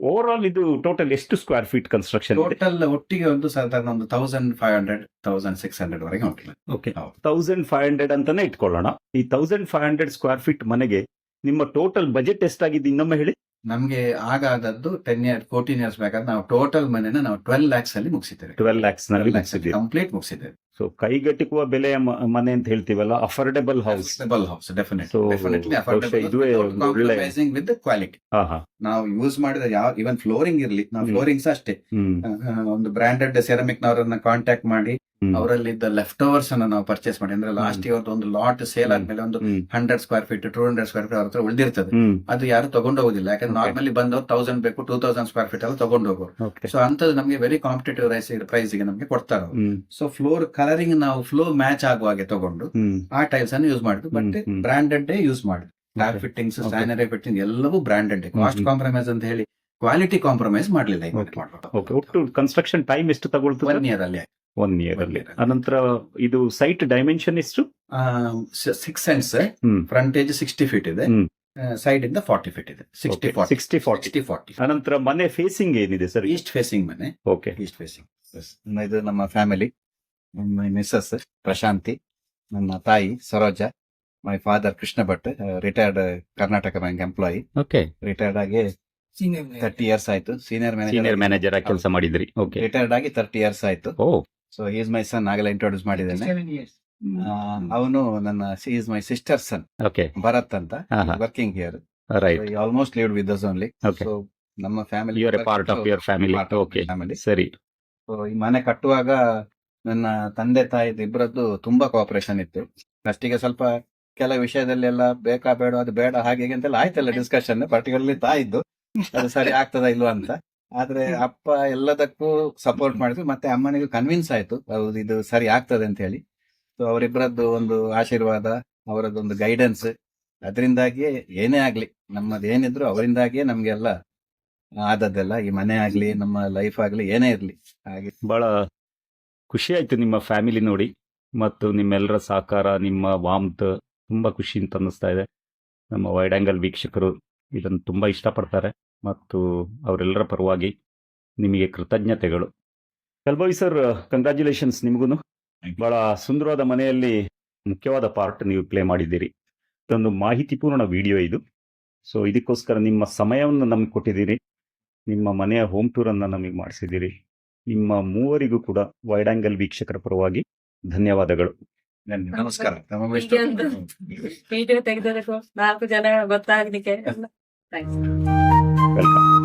over all ಇದು ಟೋಟಲ್ ಎಷ್ಟು ಸ್ಕ್ವೇರ್ ಫೀಟ್ ಕನ್ಸ್ಟ್ರಕ್ಷನ್ ಟೋಟಲ್ ಒಟ್ಟಿಗೆ ಒಂದು ಸಾಧಾರಣ ಒಂದು thousand five hundred thousand six hundred ವರೆಗೆ ಉಂಟು ಓಕೆ. ತೌಸಂಡ್ ಫೈವ್ ಹಂಡ್ರೆಡ್ ಅಂತಾನೆ ಇಟ್ಕೊಳ್ಳೋಣ. ಈ thousand five hundred square feet ಮನೆಗೆ ನಿಮ್ಮ ಟೋಟಲ್ ಬಜೆಟ್ ಎಷ್ಟಾಗಿದೆ ಇನ್ನೊಮ್ಮೆ ಹೇಳಿ? ನಮ್ಗೆ ಆಗಾದದ್ದು ಟೆನ್ ಇಯರ್ ಫೋರ್ಟೀನ್ ಇಯರ್ಸ್ ಬೇಕಾದ್ರೆ ನಾವು ಟೋಟಲ್ ಮನೆನ ನಾವು ಟ್ವೆಲ್ ಲ್ಯಾಕ್ಸ್ ಅಲ್ಲಿ ಮುಗಿಸಿದ್ದೇವೆ. ಟ್ವೆಲ್ ಲ್ಯಾಕ್ಸ್ನಲ್ಲಿ ಕಂಪ್ಲೀಟ್ ಮುಗಿಸಿದ್ದೇವೆ. ಸೊ ಕೈಗೆಟಕುವ ಬೆಲೆಯ ಮನೆ ಅಂತ ಹೇಳ್ತೀವಲ್ಲ affordable house affordable house definitely with quality ಹಾ ಹಾ ನಾವು ಯೂಸ್ ಮಾಡಿದ ಯಾವ ಇವನ್ ಫ್ಲೋರಿಂಗ್ ಇರ್ಲಿ ನಾವು ಫ್ಲೋರಿಂಗ್ಸ್ ಫ್ಲೋರಿಂಗ್ ಅಷ್ಟೇ. ಒಂದು ಬ್ರಾಂಡೆಡ್ ಸೆರಮಿಕ್ ನವರನ್ನ ಕಾಂಟ್ಯಾಕ್ಟ್ ಮಾಡಿ ಹ್ಮ್. ಅವರಲ್ಲಿ ಇದ್ದ ಲೆಫ್ಟ್ ಓವರ್ಸ್ ಅನ್ನ ನಾವು ಪರ್ಚೇಸ್ ಮಾಡಿ. ಅಂದ್ರೆ ಲಾಸ್ಟ್ ಇಯರ್ ಒಂದು ಲಾಟ್ ಸೇಲ್. ಆದ್ಮೇಲೆ ಒಂದು hundred square feet two hundred square feet ಅವ್ರ ಹತ್ರ ಉಳಿದಿರ್ತದೆ. ಅದು ಯಾರು ತಗೊಂಡು ಹೋಗುದಿಲ್ಲ. ಯಾಕಂದ್ರೆ. ನಾರ್ಮಲಿ ಬಂದವರು ತೌಸಂಡ್ ಬೇಕು ಟೂ ತೌಸಂಡ್ ಸ್ಕ್ವೇರ್ ಫೀಟ್ ಎಲ್ಲ ತಗೊಂಡು ಹೋಗೋರು. ಸೊ ಅಂತದ್ದು ನಮಗೆ ವೆರಿ ಕಾಂಪಿಟೇಟಿವ್ ರೈಸ್ ಪ್ರೈಸ್ಗೆ ನಮಗೆ ಕೊಡ್ತಾರೆ ಸೊ ಫ್ಲೋರ್ ಕಲರಿಂಗ್ ನಾವು ಫ್ಲೋ ಮ್ಯಾಚ್ ಆಗುವ ಹಾಗೆ ತಗೊಂಡು ಆ ಟೈಲ್ಸ್ ಅನ್ನು ಯೂಸ್ ಮಾಡುದು ಬಟ್. ಬ್ರಾಂಡೆಡ್ ಯೂಸ್ ಮಾಡುದು ಟ್ಯಾಪ್. ಫಿಟ್ಟಿಂಗ್ಸ್. ಸ್ಯಾನರಿ ಫಿಟ್ಟಿಂಗ್ ಎಲ್ಲವೂ ಬ್ರಾಂಡೆಡ್ ಕಾಸ್ಟ್ ಕಾಂಪ್ರಮೈಸ್ ಅಂತ ಹೇಳಿ ಕ್ವಾಲಿಟಿ ಕಾಂಪ್ರಮೈಸ್ ಮಾಡ್ಲಿಲ್ಲ ಒಟ್ಟು ಕನ್ಸ್ಟ್ರಕ್ಷನ್ ಟೈಮ್ ಎಷ್ಟು ತಗೊಳ್ತದೆ? ಒನ್ ಇಯರ್ ಅಲ್ಲಿ ಒನ್ ಇಯರ್ ಅಲ್ಲಿ. ಅನಂತರ ಇದು ಸೈಟ್ ಡೈಮೆನ್ಷನ್ ಎಷ್ಟು? Six cents front frontage sixty feet ಇದೆ. ಸೈಡ್ ಇಂದ ಫಾರ್ಟಿ ಫೀಟ್ ಇದೆ. Sixty sixty forty sixty forty ಅನಂತರ ಮನೆ ಫೇಸಿಂಗ್ ಏನಿದೆ ಸರ್ ಈಸ್ಟ್ ಫೇಸಿಂಗ್ ಮನೆ. ಓಕೆ ಈಸ್ಟ್ ಫೇಸಿಂಗ್ ಇದು ನಮ್ಮ ಫ್ಯಾಮಿಲಿ ಮಿಸ್ಸಸ್ ಪ್ರಶಾಂತಿ ನನ್ನ ತಾಯಿ Saroja my father Krishna Bhat retired Karnataka bank employee okay retired ಆಗಿ ತರ್ಟಿ ಇಯರ್ಸ್ ಆಯ್ತು. ಸೀನಿಯರ್ ಸೀನಿಯರ್ ಮ್ಯಾನೇಜರ್ ಮ್ಯಾನೇಜರ್ ಆಗಿ ಕೆಲಸ ಮಾಡಿದ್ರಿ. ಓಕೆ ರಿಟೈರ್ಡ್ ಆಗಿ ತರ್ಟಿ ಇಯರ್ಸ್ ಆಯ್ತು. ಓ. ಸೊ ಈಸ್ ಮೈ ಸನ್ ಆಗಲೇ ಇಂಟ್ರೊಡ್ಯೂಸ್ ಮಾಡಿದ್ದೇನೆ. ಅವನು ನನ್ನ is my sister son okay Bharat ಅಂತ. Working here right almost lived with us only so ನಮ್ಮ family you are a part of your family okay family ಸರಿ ಈ ಮನೆ ಕಟ್ಟುವಾಗ ನನ್ನ ತಂದೆ ತಾಯಿ ಇಬ್ಬರದ್ದು ತುಂಬಾ ಕೋಆಪರೇಷನ್ ಇತ್ತು. ಫಸ್ಟಿಗೆ ಸ್ವಲ್ಪ ಕೆಲ ವಿಷಯದಲ್ಲಿ ಎಲ್ಲ ಬೇಕಾ ಬೇಡ ಅದು ಬೇಡ ಹಾಗೆ ಹೀಗೆ ಅಂತೆಲ್ಲ ಆಯ್ತಲ್ಲ ಡಿಸ್ಕಷನ್ ಪರ್ಟಿಕ್ಯುಲರ್ಲಿ ತಾಯಿದ್ದು. ಅದು ಸರಿ ಆಗ್ತದ ಇಲ್ವಾ ಅಂತ. ಆದ್ರೆ ಅಪ್ಪ ಎಲ್ಲದಕ್ಕೂ ಸಪೋರ್ಟ್ ಮಾಡಿದ್ರು. ಮತ್ತೆ ಅಮ್ಮನಿಗೂ ಕನ್ವಿನ್ಸ್ ಆಯ್ತು. ಹೌದು ಇದು ಸರಿ ಆಗ್ತದೆ ಅಂತ ಹೇಳಿ. ಸೊ ಅವರಿಬ್ಬರದ್ದು ಒಂದು ಆಶೀರ್ವಾದ ಅವರದ್ದೊಂದು ಗೈಡೆನ್ಸ್ ಅದರಿಂದಾಗಿಯೇ ಏನೇ ಆಗ್ಲಿ ನಮ್ಮದು ಏನಿದ್ರು ಅವರಿಂದಾಗಿಯೇ ನಮ್ಗೆಲ್ಲ ಆದದ್ದೆಲ್ಲ ಈ ಮನೆ ಆಗ್ಲಿ ನಮ್ಮ ಲೈಫ್ ಆಗ್ಲಿ ಏನೇ ಇರ್ಲಿ ಹಾಗೆ. ಬಹಳ ಖುಷಿ ಆಯ್ತು ನಿಮ್ಮ ಫ್ಯಾಮಿಲಿ ನೋಡಿ. ಮತ್ತು ನಿಮ್ಮೆಲ್ಲರ ಸಹಕಾರ ನಿಮ್ಮ ವಾಮ್ತ್ ತುಂಬಾ ಖುಷಿ ಅಂತ ಅನ್ನಿಸ್ತಾ ಇದೆ. ನಮ್ಮ ವೈಡ್ ಆಂಗಲ್ ವೀಕ್ಷಕರು ಇದನ್ನು ತುಂಬಾ ಇಷ್ಟಪಡ್ತಾರೆ. ಮತ್ತು ಅವರೆಲ್ಲರ ಪರವಾಗಿ ನಿಮಗೆ ಕೃತಜ್ಞತೆಗಳು. ಕಲ್ಬಾವಿ ಸರ್ ಕಂಗ್ರ್ಯಾಚುಲೇಷನ್ಸ್ ನಿಮಗೂ ಬಹಳ ಸುಂದರವಾದ ಮನೆಯಲ್ಲಿ ಮುಖ್ಯವಾದ ಪಾರ್ಟ್ ನೀವು ಪ್ಲೇ ಮಾಡಿದ್ದೀರಿ. ಇದೊಂದು ಮಾಹಿತಿಪೂರ್ಣ ವಿಡಿಯೋ ಇದು. ಸೊ ಇದಕ್ಕೋಸ್ಕರ ನಿಮ್ಮ ಸಮಯವನ್ನು ನಮಗೆ ಕೊಟ್ಟಿದ್ದೀರಿ. ನಿಮ್ಮ ಮನೆಯ ಹೋಮ್ ಟೂರನ್ನು ಅನ್ನ ನಮಗೆ ಮಾಡಿಸಿದ್ದೀರಿ. ನಿಮ್ಮ ಮೂವರಿಗೂ ಕೂಡ ವೈಡ್ ಆಂಗಲ್ ವೀಕ್ಷಕರ ಪರವಾಗಿ ಧನ್ಯವಾದಗಳು. ನಮಸ್ಕಾರ. ವಿಡಿಯೋ ನಾಲ್ಕು ಜನ ಗೊತ್ತಾಗ್ಲಿಕ್ಕೆ. ಎಲ್ಲ ಥ್ಯಾಂಕ್ಸ್ ವೆಲ್ಕಮ್